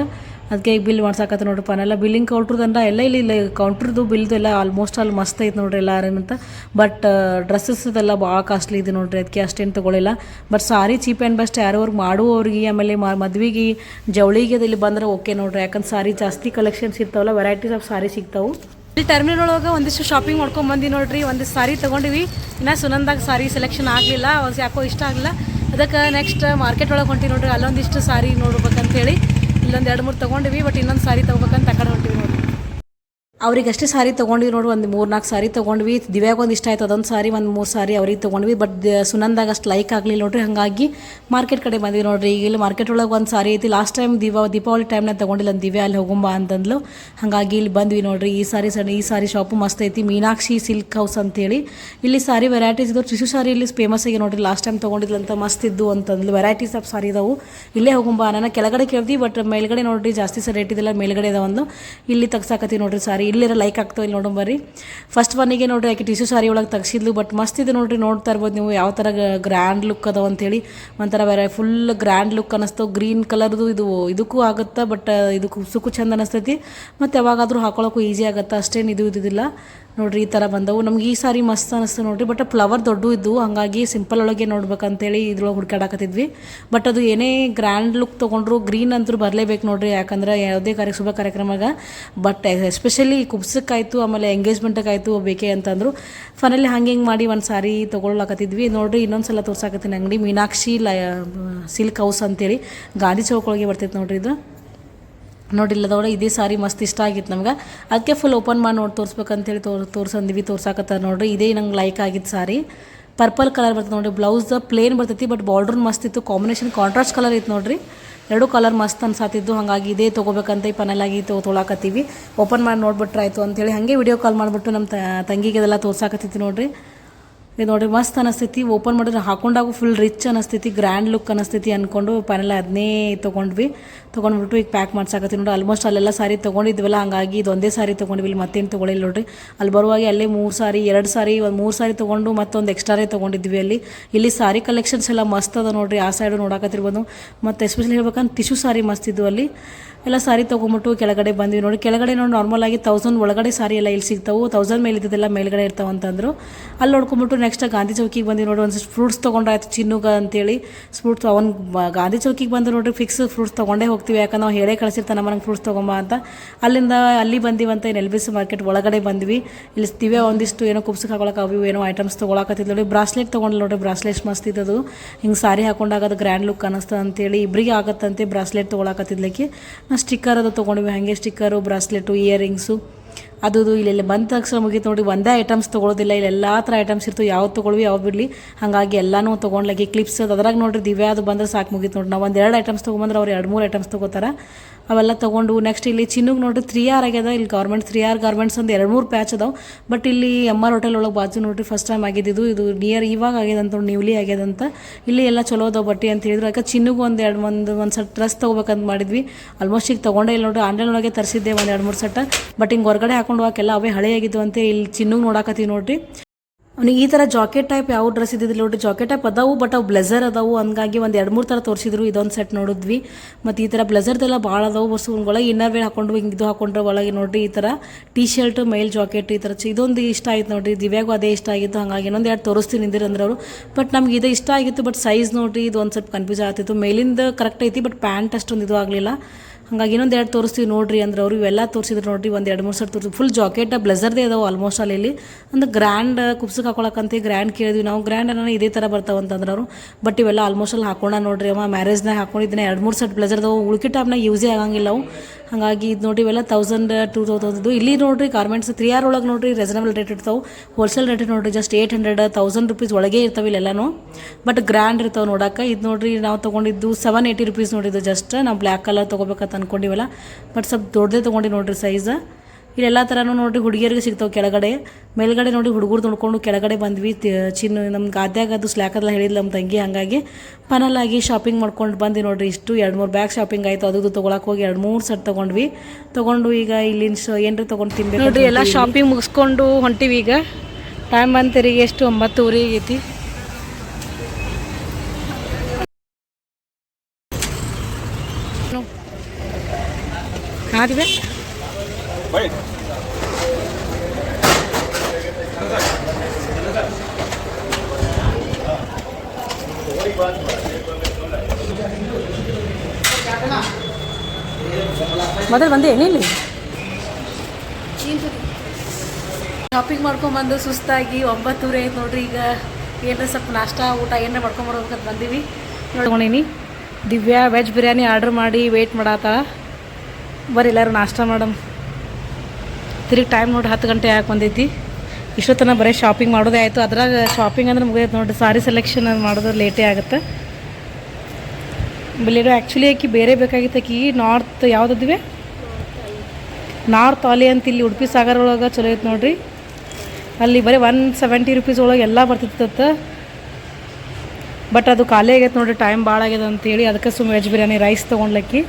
Speaker 1: ಅದಕ್ಕೆ ಈಗ ಬಿಲ್ ಮಾಡ್ಸಾಕತ್ತ ನೋಡ್ರಿ ಪನೆಲ್ಲ ಬಿಲ್ಲಿಂಗ್ ಕೌಂಟ್ರದಂದ್ರೆ ಎಲ್ಲ ಇಲ್ಲಿ ಇಲ್ಲಿ ಕೌಂಟ್ರದ್ದು ಬಿಲ್ದು ಎಲ್ಲ ಆಲ್ಮೋಸ್ಟ್ ಅಲ್ಲಿ ಮಸ್ತ್ ಐತೆ ನೋಡ್ರಿ ಎಲ್ಲ ಅಂತ. ಬಟ್ ಡ್ರೆಸ್ಸಸ್ದೆಲ್ಲ ಭಾಳ ಕಾಸ್ಟ್ಲಿ ಇದೆ ನೋಡ್ರಿ ಅದಕ್ಕೆ ಅಷ್ಟೇನು ತೊಗೊಳಿಲ್ಲ but sari cheap and best ಯಾರವ್ರು ಮಾಡುವವ್ರಿಗೆ, ಆಮೇಲೆ ಮದ್ವೆಗೆ, ಜವಳಿಗೆ ಇಲ್ಲಿ ಬಂದ್ರೆ ಓಕೆ ನೋಡ್ರಿ. ಯಾಕಂದ್ರೆ ಸಾರಿ ಜಾಸ್ತಿ ಕಲೆಕ್ಷನ್ಸ್ ಇರ್ತಾವಲ್ಲ ವೆರೈಟೀಸ್ ಆಫ್ ಸಾರಿ ಸಿಗ್ತಾವೆ. ಇಲ್ಲಿ ಟರ್ಮಿನಲ್ ಒಳಗೆ ಒಂದಿಷ್ಟು ಶಾಪಿಂಗ್ ಮಾಡ್ಕೊಂಡು ಬಂದಿ ನೋಡ್ರಿ ಒಂದು ಸಾರಿ ತೊಗೊಂಡಿವಿ. ಇನ್ನ ಸುನಂದಾಗ ಸಾರಿ ಸೆಲೆಕ್ಷನ್ ಆಗಲಿಲ್ಲ ಅವ್ರು ಯಾಕೋ ಇಷ್ಟ ಆಗಲಿಲ್ಲ. ಅದಕ್ಕೆ ನೆಕ್ಸ್ಟ್ ಮಾರ್ಕೆಟ್ ಒಳಗೆ ಹೊಂಟಿ ನೋಡ್ರಿ, ಅಲ್ಲೊಂದಿಷ್ಟು ಸಾರಿ ನೋಡ್ಬೇಕಂತೇಳಿ. ಇಲ್ಲೊಂದು ಎರಡು ಮೂರು ತೊಗೊಂಡಿವಿ ಬಟ್ ಇನ್ನೊಂದು ಸಾರಿ ತೊಗೋಬೇಕಂತ ತಕೊಂಡು ಹೊಂಟಿವಿ ಅವ್ರಿಗೆ ಅಷ್ಟೇ ಸಾರಿ ತೊಗೊಂಡ್ವಿ ನೋಡಿ, ಒಂದು ಮೂರು ನಾಲ್ಕು ಸಾರಿ ತೊಗೊಂಡ್ವಿ. ದಿವ್ಯಾಗ ಒಂದು ಇಷ್ಟ ಆಯ್ತು, ಅದೊಂದು ಸಾರಿ, ಒಂದು ಮೂರು ಸಾರಿ ಅವ್ರಿಗೆ ತೊಗೊಂಡ್ವಿ. ಬಟ್ ಸುನಂದಾಗ ಅಷ್ಟು ಲೈಕ್ ಆಗಲಿಲ್ಲ ನೋಡ್ರಿ. ಹಾಗಾಗಿ ಮಾರ್ಕೆಟ್ ಕಡೆ ಬಂದ್ವಿ ನೋಡ್ರಿ. ಈಗ ಇಲ್ಲಿ ಮಾರ್ಕೆಟ್ ಒಳಗೆ ಒಂದು ಸಾರಿ ಐತಿ. ಲಾಸ್ಟ್ ಟೈಮ್ ದೀವಾ ದೀಪಾವಳಿ ಟೈಮ್ನಾಗ ತೊಗೊಂಡಿಲ್ಲ ಒಂದು ದಿವ್ಯಾ ಅಲ್ಲಿ ಹೋಗುಂಬ ಅಂತಂದ್ಲು. ಹಾಗಾಗಿ ಇಲ್ಲಿ ಬಂದ್ವಿ ನೋಡ್ರಿ. ಈ ಸಾರಿ ಸಣ್ಣ, ಈ ಸಾರಿ ಶಾಪು ಮಸ್ತ್ ಐತಿ. ಮೀನಾಕ್ಷಿ ಸಿಲ್ಕ್ ಹೌಸ್ ಅಂತೇಳಿ. ಇಲ್ಲಿ ಸಾರಿ ವೆರೈಟೀಸ್ ಇದ್ದವು ಶಿಶು ಸಾರಿ ಇಲ್ಲಿ ಫೇಮಸ್ ಆಗಿ ನೋಡ್ರಿ. ಲಾಸ್ಟ್ ಟೈಮ್ ತೊಗೊಂಡಿದ್ಲಂತ ಮಸ್ತ್ ಇದ್ದು ಅಂತಂದ್ಲು. ವೆರೈಟೀಸ್ ಆಫ್ ಸಾರಿ ಇದಾವು. ಇಲ್ಲೇ ಹೋಗುಂಬ. ನಾನು ಕೆಳಗಡೆ ಕೇಳ್ದಿ ಬಟ್ ಮೇಲ್ಗಡೆ ನೋಡ್ರಿ ಜಾಸ್ತಿ ಸರ್ ರೇಟ್ ಇದೆಲ್ಲ ಮೇಲ್ಗಡೆ ಇದಾವೊಂದು ಇಲ್ಲಿ ತಗ್ಸಾಕತ್ತಿ ನೋಡ್ರಿ ಸಾರಿ. ಇಲ್ಲಿರ ಲೈಕ್ ಆಗ್ತಾವೆ ಇಲ್ಲಿ ನೋಡೋಣ ಬರ್ರಿ ಫಸ್ಟ್ ಒನ್ನಿಗೆ ನೋಡ್ರಿ, ಆಕೆ ಟಿಶ್ಯೂ ಸಾರಿ ಒಳಗೆ ತೆಗ್ಸಿದ್ಲು ಬಟ್ ಮಸ್ತ್ ಇದೆ ನೋಡ್ರಿ, ನೋಡ್ತಾ ಇರ್ಬೋದು ನೀವು ಯಾವ ಥರ ಗ್ರ್ಯಾಂಡ್ ಲುಕ್ ಅದಾವ ಅಂತೇಳಿ ಒಂಥರ ಬೇರೆ ಫುಲ್ ಗ್ರ್ಯಾಂಡ್ ಲುಕ್ ಅನ್ನಿಸ್ತು ಗ್ರೀನ್ ಕಲರ್ದು ಇದು, ಇದಕ್ಕೂ ಆಗುತ್ತೆ ಬಟ್ ಇದಕ್ಕೂ ಸುಕ್ಕು ಚಂದ ಅನ್ನಿಸ್ತೈತಿ. ಮತ್ತು ಯಾವಾಗಾದರೂ ಹಾಕೊಳ್ಳೋಕ್ಕೂ ಈಸಿ ಆಗುತ್ತೆ, ಅಷ್ಟೇನು ಇದು ನೋಡ್ರಿ, ಈ ಥರ ಬಂದವು. ನಮ್ಗೆ ಈ ಸಾರಿ ಮಸ್ತ್ ಅನಿಸ್ತು ನೋಡ್ರಿ. ಬಟ್ ಫ್ಲವರ್ ದೊಡ್ಡ ಇದ್ದು ಹಾಗಾಗಿ ಸಿಂಪಲ್ ಒಳಗೆ ನೋಡ್ಬೇಕಂತೇಳಿ ಇದ್ರೊಳಗೆ ಹುಡ್ಕಾಡಕತ್ತಿದ್ವಿ ಬಟ್ ಅದು ಏನೇ ಗ್ರ್ಯಾಂಡ್ ಲುಕ್ ತೊಗೊಂಡ್ರು ಗ್ರೀನ್ ಅಂತೂ ಬರಲೇಬೇಕು ನೋಡ್ರಿ. ಯಾಕಂದ್ರೆ ಯಾವುದೇ ಕಾರ್ಯ, ಶುಭ ಕಾರ್ಯಕ್ರಮಗ. ಬಟ್ ಎಸ್ಪೆಷಲಿ ಕುಬ್ಸಕ್ಕಾಯಿತು ಆಮೇಲೆ ಎಂಗೇಜ್ಮೆಂಟಕ್ಕಾಯ್ತು ಬೇಕೇ ಅಂತಂದ್ರು. ಫನಲ್ಲಿ ಹಂಗೆ ಹಿಂಗೆ ಮಾಡಿ ಒಂದು ಸಾರಿ ತೊಗೊಳ್ಳಾಕತ್ತಿದ್ವಿ. ನೋಡ್ರಿ ಇನ್ನೊಂದು ಸಲ ತೋರ್ಸಾಕತ್ತೀನಿ ಅಂಗಡಿ. ಮೀನಾಕ್ಷಿ ಲ ಸಿಲ್ಕ್ ಹೌಸ್ ಅಂತೇಳಿ. ಗಾಂಧಿ ಚೌಕ್ ಒಳಗೆ ಬರ್ತೈತೆ ನೋಡ್ರಿ ಇದು. ನೋಡಿಲ್ಲದವ್ರೆ ಇದೇ ಸಾರಿ ಮಸ್ತ್ ಇಷ್ಟ ಆಗಿತ್ತು ನಮ್ಗೆ. ಅದಕ್ಕೆ ಫುಲ್ ಓಪನ್ ಮಾಡಿ ನೋಡಿ ತೋರಿಸ್ಬೇಕಂತೇಳಿ ತೋರ್ ತೋರ್ಸಂದಿವಿ, ತೋರ್ಸಾಕತ್ತಾರ ನೋಡ್ರಿ. ಇದೇ ನಂಗೆ ಲೈಕ್ ಆಗಿತ್ತು ಸಾರಿ. ಪರ್ಪಲ್ ಕಲರ್ ಬರ್ತದೆ ನೋಡ್ರಿ. ಬ್ಲೌಸ್ ಪ್ಲೇನ್ ಬರ್ತೈತಿ ಬಟ್ ಬಾರ್ಡ್ರ್ ಮಸ್ತ್ ಇತ್ತು. ಕಾಂಬಿನೇಷನ್ ಕಾಂಟ್ರಾಸ್ಟ್ ಕಲರ್ ಇತ್ತು ನೋಡ್ರಿ. ಎರಡು ಕಲರ್ ಮಸ್ತ್ ಅನ್ಸಾತಿದ್ದು. ಹಾಗಾಗಿ ಇದೇ ತೊಗೋಬೇಕಂತ ಈ ಪನಲಾಗಿ ತೊ ತೊಳಾಕತ್ತೀವಿ. ಓಪನ್ ಮಾಡಿ ನೋಡ್ಬಿಟ್ರೆ ಆಯಿತು ಅಂತೇಳಿ ಹಾಗೆ ವಿಡಿಯೋ ಕಾಲ್ ಮಾಡಿಬಿಟ್ಟು ನಮ್ಮ ತಂಗಿಗೆ ಅದೆಲ್ಲ ತೋರ್ಸಾಕತ್ತಿತ್ತು ನೋಡ್ರಿ. ಇದು ನೋಡ್ರಿ, ಮಸ್ತ್ ಅನಿಸ್ತೈತಿ. ಓಪನ್ ಮಾಡಿದ್ರೆ ಹಾಕೊಂಡಾಗ ಫುಲ್ ರಿಚ್ ಅನಿಸ್ತೈತಿ ಗ್ರ್ಯಾಂಡ್ ಲುಕ್ ಅನಿಸ್ತೈತಿ ಅಂದ್ಕೊಂಡು ಪನೆಲ್ಲ ಅದನ್ನೇ ತೊಗೊಂಡ್ವಿ. ತೊಗೊಂಡ್ಬಿಟ್ಟು ಈಗ ಪ್ಯಾಕ್ ಮಾಡ್ಸಾಕತ್ತೀವಿ. ನೋಡಿ ಆಲ್ಮೋಸ್ಟ್ ಅಲ್ಲೆಲ್ಲ ಸಾರಿ ತೊಗೊಂಡಿದ್ವಲ್ಲ, ಹಂಗಾಗಿ ಇದು ಒಂದೇ ಸಾರಿ ತೊಗೊಂಡ್ವಿ. ಇಲ್ಲಿ ಮತ್ತೇನು ತೊಗೊಳಿಲ್ಲ ನೋಡ್ರಿ. ಅಲ್ಲಿ ಬರುವಾಗ ಅಲ್ಲೇ ಮೂರು ಸಾರಿ ಎರಡು ಸಾರಿ ಒಂದು ಮೂರು ಸಾರಿ ತೊಗೊಂಡು ಮತ್ತೊಂದು ಎಕ್ಸ್ಟ್ರಾರೇ ತೊಗೊಂಡಿದ್ವಿ ಅಲ್ಲಿ. ಇಲ್ಲಿ ಸಾರಿ ಕಲೆಕ್ಷನ್ಸ್ ಎಲ್ಲ ಮಸ್ತ್ ಅದ ನೋಡ್ರಿ, ಆ ಸೈಡು ನೋಡಾಕತ್ತಿರ್ಬೋದು. ಮತ್ತು ಎಸ್ಪೆಷಲಿ ಹೇಳ್ಬೇಕಂದ್ರೆ ಟಿಶ್ಯೂ ಸಾರಿ ಮಸ್ತ್ ಇದ್ವು ಅಲ್ಲಿ. ಎಲ್ಲ ಸಾರಿ ತೊಗೊಂಬಿಟ್ಟು ಕೆಳಗಡೆ ಬಂದ್ವಿ ನೋಡಿ. ಕೆಳಗಡೆ ನೋಡಿ ನಾರ್ಮಲ್ ಆಗಿ ತೌಸಂಡ್ ಒಳಗಡೆ ಸಾರಿ ಎಲ್ಲ ಇಲ್ಲಿ ಸಿಗ್ತಾವೆ. ತೌಸಂಡ್ ಮೇಲೆ ಇದ್ದದೆಲ್ಲ ಮೇಲ್ಗಡೆ ಇರ್ತಾವೆ ಅಂತಂದ್ರು. ಅಲ್ಲಿ ನೋಡ್ಕೊಂಬಿಟ್ಟು ನೆಕ್ಸ್ಟ್ ಗಾಂಧಿ ಚೌಕಿಗೆ ಬಂದ್ವಿ ನೋಡಿ. ಒಂದಿಷ್ಟು ಫ್ರೂಟ್ಸ್ ತೊಗೊಂಡ್ರಾಯ್ತು ಚಿನ್ನುಗ ಅಂತೇಳಿ. ಫ್ರೂಟ್ಸ್ ಅವ್ನು ಗಾಂಧಿ ಚೌಕಿಗೆ ಬಂದು ನೋಡ್ರಿ ಫಿಕ್ಸ್ ಫ್ರೂಟ್ಸ್ ತೊಗೊಂಡೇ ಹೋಗ್ತೀವಿ. ಯಾಕಂದ್ರೆ ನಾವು ಹೇಳೇ ಕಳಿಸಿರ್ತಾನೆ, ನಮ್ಮ ಫ್ರೂಟ್ಸ್ ತೊಗೊಂಬ ಅಂತ. ಅಲ್ಲಿಂದ ಅಲ್ಲಿ ಬಂದಿವಂತ ಏನು ಎಲ್ ಬಿ ಸಿ ಮಾರ್ಕೆಟ್ ಒಳಗಡೆ ಬಂದ್ವಿ. ಇಲ್ಲಿ ತಿವೆ ಒಂದಿಷ್ಟು ಏನೋ ಕುಬ್ಸಕ್ಕೆ ಹಾಕೊಳಕ್ಕೆ ಅವು ಏನೋ ಐಟಮ್ಸ್ ತೊಗೊಳಕತ್ತಿದ್ದು ನೋಡಿ. ಬ್ರಾಸ್ಲೆಟ್ ತೊಗೊಂಡು ನೋಡಿರಿ. ಬ್ರಾಸ್ಲೆಟ್ ಮಸ್ತ್ ಇದ್ದದು ಹಿಂಗೆ ಸಾರಿ ಹಾಕೊಂಡಾಗ ಅದು ಗ್ರ್ಯಾಂಡ್ ಲುಕ್ ಅನ್ನಿಸ್ತದೆ ಅಂತೇಳಿ ಇಬ್ಬರಿಗೆ ಆಗತ್ತಂತೆ ಬ್ರಾಸ್ಲೆಟ್ ತೊಗೊಳಕತ್ತಿದ್ಲಿಕ್ಕೆ. ಸ್ಟಿಕ್ಕರ್ ಅದು ತೊಗೊಂಡ್ವಿ. ಹಾಗೆ ಸ್ಟಿಕ್ಕರು ಬ್ರಾಸ್ಲೆಟು ಇಯರಿಂಗ್ಸು ಅದು ಇಲ್ಲೆಲ್ಲ ಬಂದ ತಕ್ಷಣ ಮುಗಿತು ನೋಡಿ. ಒಂದೇ ಐಟಮ್ಸ್ ತೊಗೊಳೋದಿಲ್ಲ. ಇಲ್ಲಿ ಎಲ್ಲ ಥರ ಐಟಮ್ಸ್ ಇರ್ತವೆ. ಯಾವ್ದು ತೊಗೊಳ್ವಿ, ಯಾವ್ದು ಬಿಡಲಿ. ಹಾಗಾಗಿ ಎಲ್ಲನೂ ತೊಗೊಂಡ್ಲಾಗಿ ಕ್ಲಿಪ್ಸ್ ಅದು ಅದ್ರಾಗ ನೋಡಿರಿ ದಿವ್ಯಾ ಅದು ಬಂದ್ರೆ ಸಾಕು ಮುಗಿತು ನೋಡಿ ನಾವು ಒಂದು ಎರಡು ಐಟಮ್ಸ್ ತೊಗೊಂಬಂದ್ರೆ ಅವ್ರು ಎರಡು ಮೂರು ಐಟಮ್ಸ್ ತೊಗೋತಾರೆ. ಅವೆಲ್ಲ ತೊಗೊಂಡು ನೆಕ್ಸ್ಟ್ ಇಲ್ಲಿ ಚಿನ್ನಗೆ ನೋಡ್ರಿ ತ್ರೀ ಆರ್ ಆಗ್ಯದ. ಇಲ್ಲಿ ಗೌರ್ಮೆಂಟ್ ತ್ರೀ ಆರ್ ಗಾರ್ಮೆಂಟ್ಸ್ ಒಂದು ಎರಡು ಮೂರು ಪ್ಯಾಚ್ ಅದಾವೆ. ಬಟ್ ಇಲ್ಲಿ ಎಂ ಆರ್ ಹೋಟೆಲ್ ಒಳಗೆ ಬಾಜು ನೋಡ್ರಿ ಫಸ್ಟ್ ಟೈಮ್ ಆಗಿದ್ದು ಇದು ನಿಯರ್ ಇವಾಗ ಆಗ್ಯದಂತ ನ್ಯೂಲಿ ಆಗ್ಯದಂತ ಇಲ್ಲಿ ಎಲ್ಲ ಚಲೋ ಅದಾವ ಬಟ್ಟೆ ಅಂತ ಹೇಳಿದ್ರು. ಯಾಕೆ ಚಿನ್ನಗೂ ಒಂದು ಎರಡು ಒಂದು ಒಂದು ಸಟ್ ಡ್ರೆಸ್ ತೊಗೋಬೇಕಂತ ಮಾಡಿದ್ವಿ. ಆಲ್ಮೋಸ್ಟ್ ಈಗ ತೊಗೊಂಡೆ ಇಲ್ಲ ನೋಡ್ರಿ. ಆನ್ಲೈನ್ ಒಳಗೆ ತರಿಸಿದ್ದೆ ಒಂದು ಎರಡು ಮೂರು ಸೆಟ್ ಬಟ್ ಹಿಂಗೆ ಹೊರಗಡೆ ಹಾಕೊಂಡು ಹೋಗಕ್ಕೆಲ್ಲ ಅವೇ ಹಳೆ ಆಗಿದ್ದು ಅಂತ. ಇಲ್ಲಿ ಚಿನ್ನಗೆ ನೋಡಾಕತ್ತೀವಿ ನೋಡ್ರಿ. ಅವ್ನಿಗೆ ಈ ಥರ ಜಾಕೆಟ್ ಟೈಪ್ ಯಾವ ಡ್ರೆಸ್ ಇದ್ದಿದ್ದಿಲ್ಲ ನೋಡ್ರಿ, ಜಾಕೆಟ್ ಟೈಪ್ ಅದಾವು ಬಟ್ ಅವು ಬ್ಲೆಜರ್ ಅದಾವು. ಹಂಗಾಗಿ ಒಂದು ಎರಡು, ಮೂರು ಥರ ತೋರಿಸಿದ್ರು ಇದೊಂದು ಸೆಟ್ ನೋಡಿದ್ವಿ. ಮತ್ತು ಈ ಥರ ಬ್ಲೆಝರ್ದೆಲ್ಲ ಭಾಳ ಅದಾವು. ಬಸ್ ಒಳಗೆ ಇನ್ನರ್ ವೇರ್ ಹಾಕೊಂಡು, ಹಿಂಗೆ ಇದು ಹಾಕೊಂಡ್ರೆ ಒಳಗೆ ನೋಡ್ರಿ ಈ ಥರ ಟೀ ಶರ್ಟ್ ಮೈಲ್ ಜಾಕೆಟ್ ಈ ಥರ ಇದೊಂದು ಇಷ್ಟ ಆಯ್ತು ನೋಡ್ರಿ. ದಿವ್ಯಾಗು ಅದೇ ಇಷ್ಟ ಆಗಿತ್ತು. ಹಾಗಾಗಿ ಇನ್ನೊಂದು ಎರಡು ತೋರಿಸ್ತೀನಿ ನಿಂದಿರಂದ್ರೆ ಅವರು. ಬಟ್ ನಮ್ಗೆ ಇದು ಇಷ್ಟ ಆಗಿತ್ತು ಬಟ್ ಸೈಜ್ ನೋಡ್ರಿ ಇದು ಒಂದು ಸ್ವಲ್ಪ ಕನ್ಫ್ಯೂಸ್ ಆಗ್ತಿತ್ತು. ಮೇಲಿಂದ ಕರೆಕ್ಟ್ ಐತಿ ಬಟ್ ಪ್ಯಾಂಟ್ ಅಷ್ಟೊಂದು ಇದು ಆಗಲಿಲ್ಲ. ಹಾಗಾಗಿ ಇನ್ನೊಂದು ಎರಡು ತೋರಿಸ್ತೀವಿ ನೋಡ್ರಿ ಅಂದ್ರೆ ಅವರು ಇವೆಲ್ಲ ತೋರಿಸಿದ್ರು ನೋಡ್ರಿ, ಒಂದು ಎರಡು ಮೂರು ಸರ್ ತೋರಿಸಿ ಫುಲ್ ಜಾಕೆಟ್ ಬ್ಲೆಸರ್ದೇ ಇದಾವೆ ಆಲ್ಮೋಸ್ಟ್ ಅಲ್ಲಿ ಇಲ್ಲಿ. ಅಂದ್ರೆ ಗ್ರ್ಯಾಂಡ್ ಕುಪ್ಸಕ್ಕೆ ಹಾಕೊಳಕಂತ ಗ್ರ್ಯಾಂಡ್ ಕೇಳಿದ್ವಿ. ನಾವು ಗ್ರ್ಯಾಂಡ್ ಅನ್ನೋ ಇದೇ ಥರ ಬರ್ತಾವೆ ಅಂತಂದ್ರೆ ಅವರು. ಬಟ್ ಇವೆಲ್ಲ ಆಲ್ಮೋಸ್ಟ್ ಅಲ್ಲಿ ಹಾಕೊಂಡ ನೋಡ್ರಿ ಅಮ್ಮ ಮ್ಯಾರೇಜ್ನಾಗ ಹಾಕೊಂಡಿದ್ದೆ ಎರಡು ಮೂರು ಸೆಟ್ ಬ್ಲೆಸರ್ ಅದಾವೆ. ಉಳ್ಕಿ ಟೈಮ್ನಾಗ ಯೂಸೇ ಆಗಂಗಿಲ್ಲ ಅವು. ಹಾಗಾಗಿ ಇದು ನೋಡಿ ಇವೆಲ್ಲ ತೌಸಂಡ್ ಟೂ ತೌಸಂಡ್ದು ಇಲ್ಲಿ ನೋಡ್ರಿ ಗಾರ್ಮೆಂಟ್ಸ್ ತ್ರೀ ಆರ್ ಒಳಗೆ ನೋಡ್ರಿ ರೀಸನಬಲ್ ರೇಟ್ ಇರ್ತಾವೆ ಹೋಲ್ಸೇಲ್ ರೇಟ್ ನೋಡ್ರಿ just eight hundred thousand rupees ಒಳಗೆ ಇರ್ತಾವೆ ಇಲ್ಲೆಲ್ಲನೂ. ಬಟ್ ಗ್ರ್ಯಾಂಡ್ ಇರ್ತಾವೆ ನೋಡೋಕೆ. ಇದು ನೋಡ್ರಿ ನಾವು ತೊಗೊಂಡಿದ್ದು ಸೆವೆನ್ ಏಯ್ಟಿ ರುಪೀಸ್ ನೋಡಿದ್ದು ಜಸ್ಟ್ ನಾವು ಬ್ಲ್ಯಾಕ್ ಕಲರ್ ತೊಗೋಬೇಕಂತ ಅನ್ಕೊಂಡಿವಲ್ಲ. ಬಟ್ ಸ್ವಲ್ಪ ದೊಡ್ಡದೇ ತೊಗೊಂಡು ನೋಡ್ರಿ ಸೈಜ್ ಇಲ್ಲೆಲ್ಲ ಥರನೂ ನೋಡಿರಿ ಹುಡುಗಿಯರಿಗೆ ಸಿಗ್ತಾವೆ ಕೆಳಗಡೆ. ಮೇಲ್ಗಡೆ ನೋಡಿ ಹುಡುಗರು ನೋಡ್ಕೊಂಡು ಕೆಳಗಡೆ ಬಂದ್ವಿ. ಚಿನ್ನ ನಮ್ಮ ಗಾದ್ಯಾಗ ಅದು ಸ್ಲ್ಯಾಕಲ್ಲ ಹೇಳಿದ್ಲ ನಮ್ಮ ತಂಗಿ. ಹಾಗಾಗಿ ಪನಲ್ಲಾಗಿ ಶಾಪಿಂಗ್ ಮಾಡ್ಕೊಂಡು ಬಂದು ನೋಡಿರಿ. ಇಷ್ಟು ಎರಡು ಮೂರು ಬ್ಯಾಗ್ ಶಾಪಿಂಗ್ ಆಯಿತು. ಅದು ತೊಗೊಳಕ್ಕೆ ಹೋಗಿ ಎರಡು ಮೂರು ಸೆಟ್ ತೊಗೊಂಡ್ವಿ. ತೊಗೊಂಡು ಈಗ ಇಲ್ಲಿನ ಶ ಏನ್ರಿ ತೊಗೊಂಡು ತಿನ್ಬೇಕು ನೋಡಿರಿ ಎಲ್ಲ ಶಾಪಿಂಗ್ ಮುಗಿಸ್ಕೊಂಡು ಹೊಂಟಿವಿ ಈಗ. ಟೈಮ್ ಬಂತರಿಗೆ ಎಷ್ಟು? ಒಂಬತ್ತುವರೆ ಆಗೈತಿ. ಆದ್ವೆ ಮೊದಲು ಬಂದೆ ಏನಿಲ್ಲ ಶಾಪಿಂಗ್ ಮಾಡ್ಕೊಂಬಂದು ಸುಸ್ತಾಗಿ ಒಂಬತ್ತೂವರೆ ಆಯ್ತು ನೋಡ್ರಿ, ಈಗ ಏನರ ಸ್ವಲ್ಪ ನಾಷ್ಟ, ಊಟ ಏನಾರ ಮಾಡ್ಕೊಂಬರ್ಬೇಕಂತ ಬಂದೀವಿ. ನೋಡ್ಕೊಂಡೀನಿ ದಿವ್ಯಾ ವೆಜ್ ಬಿರಿಯಾನಿ ಆರ್ಡ್ರ್ ಮಾಡಿ ವೆಯ್ಟ್ ಮಾಡಾತಾಳ ಬರ್ರಿ ಎಲ್ಲರೂ ನಾಷ್ಟ ಮಾಡಮ್. ತಿರುಗಿ ಟೈಮ್ ನೋಡಿ ಹತ್ತು ಗಂಟೆ ಯಾಕೆ ಬಂದೈತಿ? ಇಷ್ಟೊತ್ತನ ಬರೀ ಶಾಪಿಂಗ್ ಮಾಡೋದೇ ಆಯಿತು. ಅದ್ರಾಗ ಶಾಪಿಂಗ್ ಅಂದ್ರೆ ಮುಗಿದೈತೆ ನೋಡಿರಿ. ಸಾರಿ ಸೆಲೆಕ್ಷನ್ ಮಾಡೋದು ಲೇಟೇ ಆಗುತ್ತೆ. ಬಲ್ಲಿರೋ ಆ್ಯಕ್ಚುಲಿ ಆಕಿ ಬೇರೆ ಬೇಕಾಗಿತ್ತು ಆಕಿ. ನಾರ್ತ್ ಯಾವುದಿವೆ ನಾರ್ತ್ ಆಲಿ ಅಂತ ಇಲ್ಲಿ ಉಡುಪಿ ಸಾಗರ ಒಳಗೆ ಚಲೋ ಐತೆ ನೋಡ್ರಿ. ಅಲ್ಲಿ ಬರೀ ಒನ್ ಸೆವೆಂಟಿ ರುಪೀಸ್ ಒಳಗೆ ಎಲ್ಲ ಬರ್ತಿತ್ತ ಬಟ್ ಅದು ಖಾಲಿ ಆಗೈತೆ ನೋಡಿರಿ. ಟೈಮ್ ಭಾಳ ಆಗ್ಯದ ಅಂತೇಳಿ. ಅದಕ್ಕೆ ಸುಮ್ಮನೆ ವೆಜ್ ಬಿರಿಯಾನಿ ರೈಸ್ ತೊಗೊಂಡ್ಲಕ್ಕಿ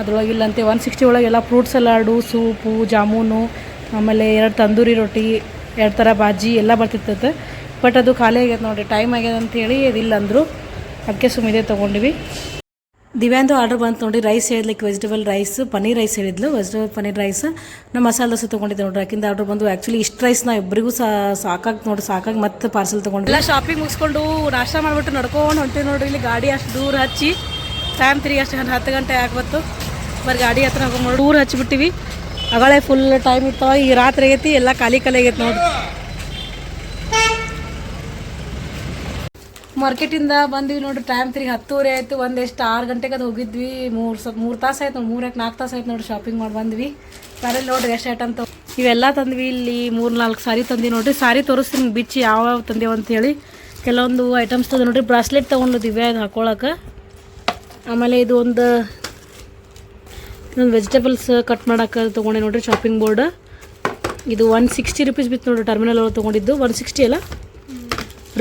Speaker 1: ಅದ್ರೊಳಗೆ ಇಲ್ಲಂತೆ ಒನ್ ಸಿಕ್ಸ್ಟಿ ಒಳಗೆ ಎಲ್ಲ ಫ್ರೂಟ್ ಸಲಾಡು ಸೂಪು ಜಾಮೂನು, ಆಮೇಲೆ ಎರಡು ತಂದೂರಿ ರೊಟ್ಟಿ, ಎರಡು ಥರ ಬಾಜಿ ಎಲ್ಲ ಬರ್ತಿರ್ತೈತೆ. ಬಟ್ ಅದು ಖಾಲಿ ಆಗ್ಯದ ನೋಡಿರಿ ಟೈಮ್ ಆಗ್ಯದ ಅಂತೇಳಿ ಅದಿಲ್ಲ ಅಂದರು ಅದಕ್ಕೆ ಸುಮ್ಮನೆ ತೊಗೊಂಡ್ವಿ. ದಿವ್ಯಾಂದು ಆರ್ಡರ್ ಬಂತು ನೋಡಿ ರೈಸ್ ಹೇಳಿದ್ಲಿಕ್ಕೆ ವೆಜಿಟೇಬಲ್ ರೈಸ್ ಪನ್ನೀರ್ ರೈಸ್ ಹೇಳಿದ್ಲು. ವೆಜಿಟೇಬಲ್ ಪನ್ನೀರ್ ರೈಸ್ ನಮ್ಮ ಮಸಾಲೆ ದೋಸೆ ತೊಗೊಂಡಿದ್ದೆ ನೋಡ್ರಿ ಯಾಕಿಂದ ಆರ್ಡರ್ ಬಂದು ಆ್ಯಕ್ಚುಲಿ ಇಷ್ಟು ರೈಸ್ ನಾ ಇಬ್ಬರಿಗೂ ಸಾಕಾಗಿ ನೋಡಿ ಸಾಕಾಗಿ ಮತ್ತೆ ಪಾರ್ಸೆಲ್ ತೊಗೊಂಡು ಎಲ್ಲ ಶಾಪಿಂಗ್ ಮುಗಿಸ್ಕೊಂಡು ನಾಷ್ಟ ಮಾಡಿಬಿಟ್ಟು ನಡ್ಕೊಂಡು ಹೊಂಟೀವಿ ನೋಡ್ರಿ, ಇಲ್ಲಿ ಗಾಡಿ ಅಷ್ಟು ದೂರ ಹಚ್ಚಿ. ಟೈಮ್ ತಿರುಗಿ ಅಷ್ಟು ಹತ್ತು ಗಂಟೆ ಆಗ್ಬತ್ತು. ಬರೀ ಗಾಡಿ ಹತ್ರ ಹೋಗಿ ದೂರ ಹಚ್ಚಿಬಿಟ್ಟಿವಿ ಅಗಳೇ ಫುಲ್ ಟೈಮ್ ಇತ್ತು. ಈ ರಾತ್ರಿ ಆಗೈತಿ, ಎಲ್ಲ ಖಾಲಿ ಖಾಲಿ ಆಗೈತಿ ನೋಡಿ.
Speaker 2: ಮಾರ್ಕೆಟಿಂದ ಬಂದ್ವಿ ನೋಡ್ರಿ ಟೈಮ್ ತಿರುಗಿ ಹತ್ತುವರೆ ಆಯಿತು. ಒಂದೆಷ್ಟು ಆರು ಗಂಟೆಗೆ ಅದು ಹೋಗಿದ್ವಿ. ಮೂರು ಸ್ವಲ್ಪ ಮೂರು ತಾಸು ಆಯ್ತು ನೋಡಿ ಮೂರಕ್ಕೆ ನಾಲ್ಕು ತಾಸು ಆಯ್ತು ನೋಡಿ ಶಾಪಿಂಗ್ ಮಾಡಿ ಬಂದ್ವಿ. ಸಾರಿ ನೋಡ್ರಿ, ಎಷ್ಟು ಐಟಮ್ ಅಂತ. ಇವೆಲ್ಲ ತಂದ್ವಿ ಇಲ್ಲಿ ಮೂರು ನಾಲ್ಕು ಸಾರಿ ತಂದ್ವಿ ನೋಡ್ರಿ. ಸಾರಿ ತೋರಿಸ್ತೀನಿ, ಬಿಚ್ಚಿ ಯಾವ ಯಾವ ತಂದೇವು ಅಂತೇಳಿ ಕೆಲವೊಂದು ಐಟಮ್ಸ್ ತಂದು ನೋಡ್ರಿ. ಬ್ರಾಸ್ಲೆಟ್ ತೊಗೊಂಡು ದಿವ್ಯಾ ಇದು ಹಾಕೊಳಕ್ಕೆ ಆಮೇಲೆ ಇದು ಒಂದು, ಇದೊಂದು ವೆಜಿಟೇಬಲ್ಸ್ ಕಟ್ ಮಾಡೋಕೆ ತೊಗೊಂಡೆ ನೋಡಿರಿ ಶಾಪಿಂಗ್ ಬೋರ್ಡ್ ಇದು ಒನ್ ಸಿಕ್ಸ್ಟಿ ರುಪೀಸ್ ಬಿತ್ತು ನೋಡಿರಿ ಟರ್ಮಿನಲ್ ಒಳಗೆ ತೊಗೊಂಡಿದ್ದು. ಒನ್ ಸಿಕ್ಸ್ಟಿ ಅಲ್ಲ?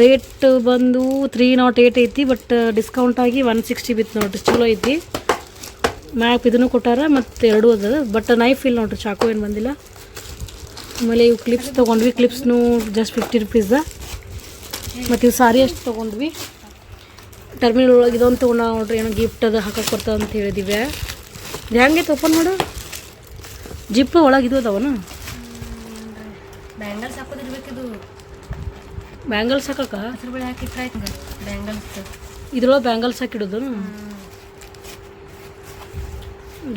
Speaker 2: ರೇಟ್ ಬಂದು ತ್ರೀ ನಾಟ್ ಏಯ್ಟ್ ಐತಿ ಬಟ್ ಡಿಸ್ಕೌಂಟ್ ಆಗಿ ಒನ್ ಸಿಕ್ಸ್ಟಿ ಬಿತ್ತು ನೋಡಿರಿ, ಚಲೋ ಐತಿ. ಮ್ಯಾಪ್ ಇದನ್ನು ಕೊಟ್ಟಾರ, ಮತ್ತು ಎರಡೂ ಅದ. ಬಟ್ ನೈಫ್ ಇಲ್ಲ ನೋಡ್ರಿ, ಚಾಕು ಏನು ಬಂದಿಲ್ಲ. ಆಮೇಲೆ ಇವು ಕ್ಲಿಪ್ಸ್ ತೊಗೊಂಡ್ವಿ ಕ್ಲಿಪ್ಸ್ನು ಜಸ್ಟ್ ಫಿಫ್ಟಿ ರುಪೀಸ ಮತ್ತು ಇವು ಸಾರಿ ಅಷ್ಟು ತೊಗೊಂಡ್ವಿ. ಟರ್ಮಿನಲ್ ಒಳಗೆ ಇದೊಂದು ತೊಗೊಂಡ ನೋಡ್ರಿ ಏನೋ ಗಿಫ್ಟ್ ಅದು ಹಾಕಕ್ಕೆ ಬರ್ತದೆ ಅಂತ ಹೇಳಿದಿವೆ. ಇದು ಹೆಂಗೈತೆ ಓಪನ್ ಮಾಡು? ಜಿಪ್ ಒಳಗೆ ಇದು ಅದಾವನ?
Speaker 3: Bangles ಹಾಕೋದಿರ್ಬೇಕಿದು
Speaker 2: bangles ಹಾಕಕ್ಕ?
Speaker 3: ಹಸಿರು ಬೆಳೆ ಹಾಕಿಟ್ರೆ ಆಯ್ತು ಬ್ಯಾಂಗಲ್ಸ್
Speaker 2: ಇದ್ರೊಳಗೆ ಬ್ಯಾಂಗಲ್ಸ್ ಹಾಕಿಡೋದು?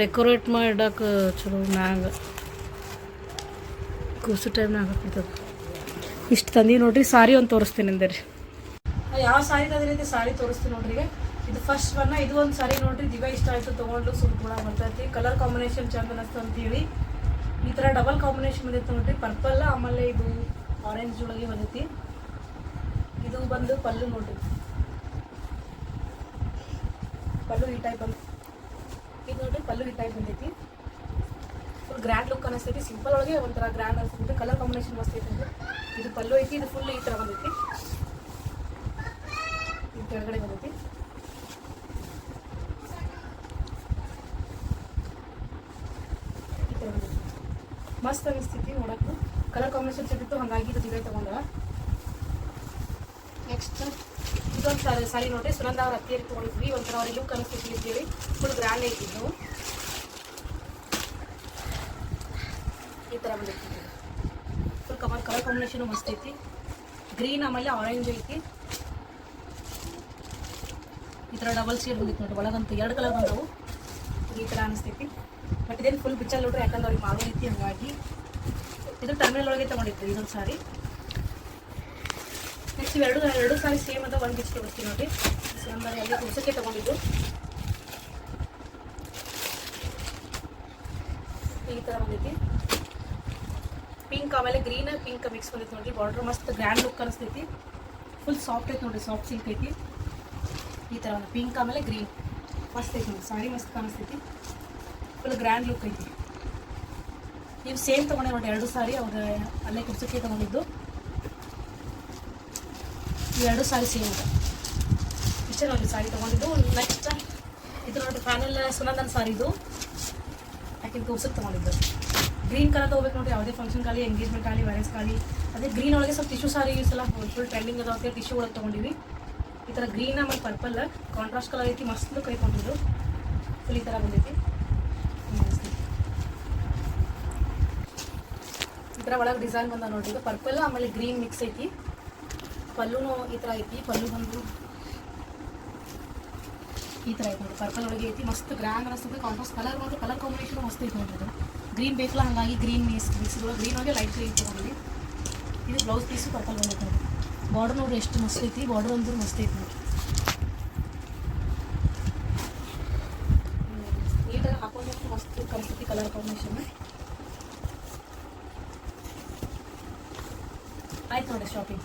Speaker 2: ಡೆಕೋರೇಟ್ ಮಾಡಕ್ಕೆ ಚಲೋ ಮ್ಯಾಗ. ಕೂಸು ಟೈಮ್ನಾಗ ಹಾಕಿರ್ತದೆ ಇಷ್ಟು ತಂದಿ ನೋಡ್ರಿ ಸಾರಿ ಒಂದು ತೋರಿಸ್ತೀನಿ ಅಂದೇರಿ ಯಾವ ಸಾರಿ ಅದರಿಂದ ಸಾರಿ ತೋರಿಸ್ತೀನಿ ನೋಡ್ರಿ ಇದು ಫಸ್ಟ್ ಬಣ್ಣ ಇದು ಒಂದು ಸಾರಿ ನೋಡ್ರಿ ದಿವ ಇಷ್ಟ ಆಯ್ತು ತೊಗೊಂಡು ಸುಮ್ ಕೂಡ ಬರ್ತೈತಿ. ಕಲರ್ ಕಾಂಬಿನೇಷನ್ ಚಂದ ಅನಿಸ್ತು ಅಂತೇಳಿ. ಈ ಥರ ಡಬಲ್ ಕಾಂಬಿನೇಷನ್ ಬಂದಿತ್ತು ನೋಡ್ರಿ. ಪರ್ಪಲ್ ಆಮೇಲೆ ಇದು ಆರೆಂಜ್ ಒಳಗೆ ಬಂದೈತಿ. ಇದು ಬಂದು ಪಲ್ಲು ನೋಡ್ರಿ. ಪಲ್ಲು ಈ ಟೈಪ್ ಬಂದು ಇದು ನೋಡ್ರಿ, ಪಲ್ಲು ಈ ಟೈಪ್ ಬಂದೈತಿ. ಫುಲ್ ಗ್ರ್ಯಾಂಡ್ ಲುಕ್ ಅನಿಸ್ತೈತಿ. ಸಿಂಪಲ್ ಒಳಗೆ ಒಂಥರ ಗ್ರ್ಯಾಂಡ್ ಅನಿಸ್ತೈತಿ ಕಲರ್ ಕಾಂಬಿನೇಷನ್ ಮಸ್ತ್ ಇದು. ಪಲ್ಲು ಐತಿ, ಇದು ಫುಲ್ ಈ ಥರ ಬಂದೈತಿ. ಕೆಳಗಡೆ ಬರುತ್ತೆ. ಮಸ್ತ್ ಅನಿಸ್ತೈತಿ ನೋಡಕ್ಕೆ ಕಲರ್ ಕಾಂಬಿನೇಷನ್ ಸಿಕ್ಕಿತ್ತು ಹಾಗಾಗಿ ಇದು ಜಿಲ್ಲೆ ನೆಕ್ಸ್ಟ್ ಇದೊಂದು ಸಾರಿ ಸಾರಿ ನೋಡಿ ಸುನಂದ ಅವ್ರ ಹತ್ತಿಯಲ್ಲಿ ತೊಗೊಂಡಿದ್ವಿ. ಒಂಥರ ಅವ್ರಿಗೆ ಲುಕ್ ಅನಿಸ್ತಿದ್ದೀವಿ ಫುಲ್ ಗ್ರ್ಯಾಂಡ್ ಐತಿ ಇದು. ಈ ಥರ ಬಂದೈತಿ ಫುಲ್ ಕಮರ್ ಕಲರ್ ಕಾಂಬಿನೇಷನು ಮಸ್ತ್ ಐತಿ. ಗ್ರೀನ್ ಆಮೇಲೆ ಆರೆಂಜ್ ಐತಿ. ಥರ ಡಬಲ್ ಶೇಡ್ ಬಂದಿತ್ತು ನೋಡಿ ಒಳಗಂತೂ ಎರಡು ಕಲರ್ ಬಂದವು. ಈ ಥರ ಅನಿಸ್ತೈತಿ. ಬಟ್ ಇದೇನು ಫುಲ್ ಬಿಚ್ಚಲ್ ನೋಡ್ರಿ, ಯಾಕಂದ್ರೆ ಅವ್ರಿಗೆ ಮಾಡೋ ಐತಿ ಹಂಗಾಗಿ ಇದು ಟರ್ಮಿನಲ್ ಒಳಗೆ ತೊಗೊಂಡಿತ್ತು ಇದೊಂದು ಸಾರಿ. ನೆಕ್ಸ್ಟ್ ಎರಡು ಎರಡು ಸಾರಿ ಸೇಮ್ ಅಂತ ಒಂದು ಬಿಚ್ಚಿ ನೋಡಿ ನಂಬರ್ ಎಲ್ಲ ಕುಸಕ್ಕೆ ತೊಗೊಂಡಿದ್ದು. ಈ ಥರ ಬಂದೈತಿ. ಪಿಂಕ್ ಆಮೇಲೆ ಗ್ರೀನ್ ಪಿಂಕ್ ಮಿಕ್ಸ್ ಬಂದೈತಿ ನೋಡ್ರಿ. ಬಾರ್ಡ್ರ್ ಮಸ್ತ್ ಗ್ರ್ಯಾಂಡ್ ಲುಕ್ ಅನಿಸ್ತೈತಿ. ಫುಲ್ ಸಾಫ್ಟ್ ಐತಿ ನೋಡ್ರಿ ಸಾಫ್ಟ್ ಸಿಲ್ಕ್ ಐತಿ. ಈ ಥರ ಒಂದು ಪಿಂಕ್ ಆಮೇಲೆ ಗ್ರೀನ್ ಮಸ್ತ್ ಐತಿ ಸಾರಿ ಮಸ್ತ್ ಕಾಣಿಸ್ತೈತಿ. ಫುಲ್ ಗ್ರ್ಯಾಂಡ್ ಲುಕ್ ಐತಿ. ನೀವು ಸೇಮ್ ತೊಗೊಂಡೆ ನೋಡಿ, ಎರಡು ಸಾರಿ ಅವ್ರ, ಅಲ್ಲೇ ಕುರ್ಸಕ್ಕೆ ತೊಗೊಂಡಿದ್ದು. ಎರಡು ಸಾರಿ ಸೇಮ್ ಇದೆ. ಇಷ್ಟೇ ನೋಡಿ ಸಾರಿ ತೊಗೊಂಡಿದ್ದು. ನೆಕ್ಸ್ಟ್ ಇದು ನೋಡಿ ಫೈನಲ್ ಸುನಂದನ್ ಸಾರಿ ಇದು. ಯಾಕೆ ತೋರ್ಸಕ್ಕೆ ತೊಗೊಂಡಿದ್ದು. ಗ್ರೀನ್ ಕಲರ್ ತೊಗೋಬೇಕು ನೋಡಿ ಯಾವುದೇ ಫಂಕ್ಷನ್ ಖಾಲಿ ಎಂಗೇಜ್ಮೆಂಟ್ ಆಗಲಿ ಮ್ಯಾರೇಜ್ ಆಗಲಿ ಅದೇ ಗ್ರೀನ್ ಒಳಗೆ ಸ್ವಲ್ಪ ಟಿಶ್ಯೂ ಸಾರಿ ಈ ಸಲ ಫುಲ್ ಟ್ರೆಂಡಿಂಗ್ ಅದಾವೆ ಟಿಶ್ಯೂ ಒಳಗೆ ತೊಗೊಂಡಿವಿ. ಈ ಗ್ರೀನ್ ಆಮೇಲೆ ಪರ್ಪಲ್ ಕಾಂಟ್ರಾಸ್ಟ್ ಕಲರ್ ಐತಿ, ಮಸ್ತ್ ಕೈ ಕೊಟ್ಟಿದ್ರು ಫುಲ್ ಈ ಥರ ಬಂದೈತಿ. ಈ ಥರ ಒಳಗೆ ಡಿಸೈನ್ ಬಂದ ನೋಡಿ ಪರ್ಪಲ್ ಆಮೇಲೆ ಗ್ರೀನ್ ಮಿಕ್ಸ್ ಐತಿ. ಪಲ್ಲುನು ಈ ಥರ ಐತಿ, ಪಲ್ಲು ಬಂದು ಈ ಥರ ಐತಿ ನೋಡಿ ಪರ್ಪಲ್ ಒಳಗೆ ಐತಿ. ಮಸ್ತ್ ಗ್ರ್ಯಾಂಡ್ ಅನಿಸ್ತದೆ ಕಾಂಟ್ರಾಸ್ಟ್ ಕಲರ್ ಮತ್ತು ಕಲರ್ ಕಾಂಬಿನೇಷನ್ ಮಸ್ತ್ ಐತಿ ಇದು. ಗ್ರೀನ್ ಬೇಕಲ್ಲ, ಹಾಗಾಗಿ ಗ್ರೀನ್ ಮಿಕ್ಸ್ ಮಿಕ್ಸ್ ಗ್ರೀನ್ ಹೋಗಿ ಲೈಟ್ ಗ್ರೀನ್ ತೊಗೊಂಡಿವಿ. ಇದು ಬ್ಲೌಸ್ ಪೀಸು ಪರ್ಪಲ್ ಬಂದೈತೆ ನೋಡಿ ಬಾರ್ಡರ್ ನೋಡಿ ಎಷ್ಟು ಮಸ್ತ್ ಐತಿ. ಬಾರ್ಡರ್ ಅಂದ್ರೆ ಮಸ್ತ್ ಐತಿ ನೋಡ್ರಿ. ನೀಟಾಗಿ ಹಾಕೊಂಡ್ರೆ ಮಸ್ತ್ ಕಲರ್ ಕಾಂಬಿನೇಷನ್ ಆಯ್ತು ನೋಡಿ ಶಾಪಿಂಗ್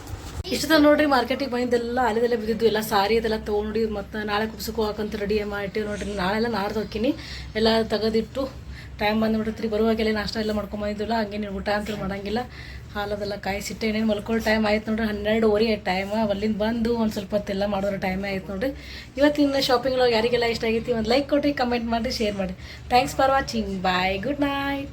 Speaker 2: ಇಷ್ಟ ನೋಡ್ರಿ ಮಾರ್ಕೆಟಿಗೆ ಬಂದಿದ್ದೆಲ್ಲ ಅಲ್ಲದೆಲ್ಲ ಬಿದ್ದಿದ್ದು. ಎಲ್ಲ ಸಾರಿ ಅದೆಲ್ಲ ತೊಗೊಂಡು ಮತ್ತು ನಾಳೆ ಕುಪ್ಸಕ್ಕೆ ಹೋಗಕ್ಕಂತ ರೆಡಿ ಮಾಡಿಟ್ಟಿವಿ ನೋಡ್ರಿ. ನಾಳೆಲ್ಲ ನಾಡ್ದು ಹೋಗ್ತೀನಿ ಎಲ್ಲ ತೆಗೆದಿಟ್ಟು ಟೈಮ್ ಬಂದ್ಬಿಡ್ತೀರಿ ಬರುವಾಗೆಲ್ಲ ನಾಷ್ಟ ಎಲ್ಲ ಮಾಡ್ಕೊಂಬಂದಿದ್ದಿಲ್ಲ ಹಂಗೆ ನೀವು ಊಟ ಅಂತ ಮಾಡಂಗಿಲ್ಲ. ಹಾಲದೆಲ್ಲ ಕಾಯಿಸಿಟ್ಟು ಏನೇನು ಮಲ್ಕೊಳ್ಳೋ ಟೈಮ್ ಆಯ್ತು ನೋಡ್ರಿ. ಹನ್ನೆರಡುವರೆ ಟೈಮ್ ಅಲ್ಲಿಂದ ಬಂದು ಒಂದು ಸ್ವಲ್ಪ ಹೊತ್ತೆಲ್ಲ ಮಾಡೋದ್ರ ಟೈಮೇ ಆಯ್ತು ನೋಡ್ರಿ. ಇವತ್ತಿನ ಶಾಪಿಂಗ್ ಯಾರಿಗೆಲ್ಲ ಇಷ್ಟ ಆಗೈತಿ ಒಂದು ಲೈಕ್ ಕೊಟ್ಟು ಕಮೆಂಟ್ ಮಾಡಿ ಶೇರ್ ಮಾಡಿ thanks for watching bye good night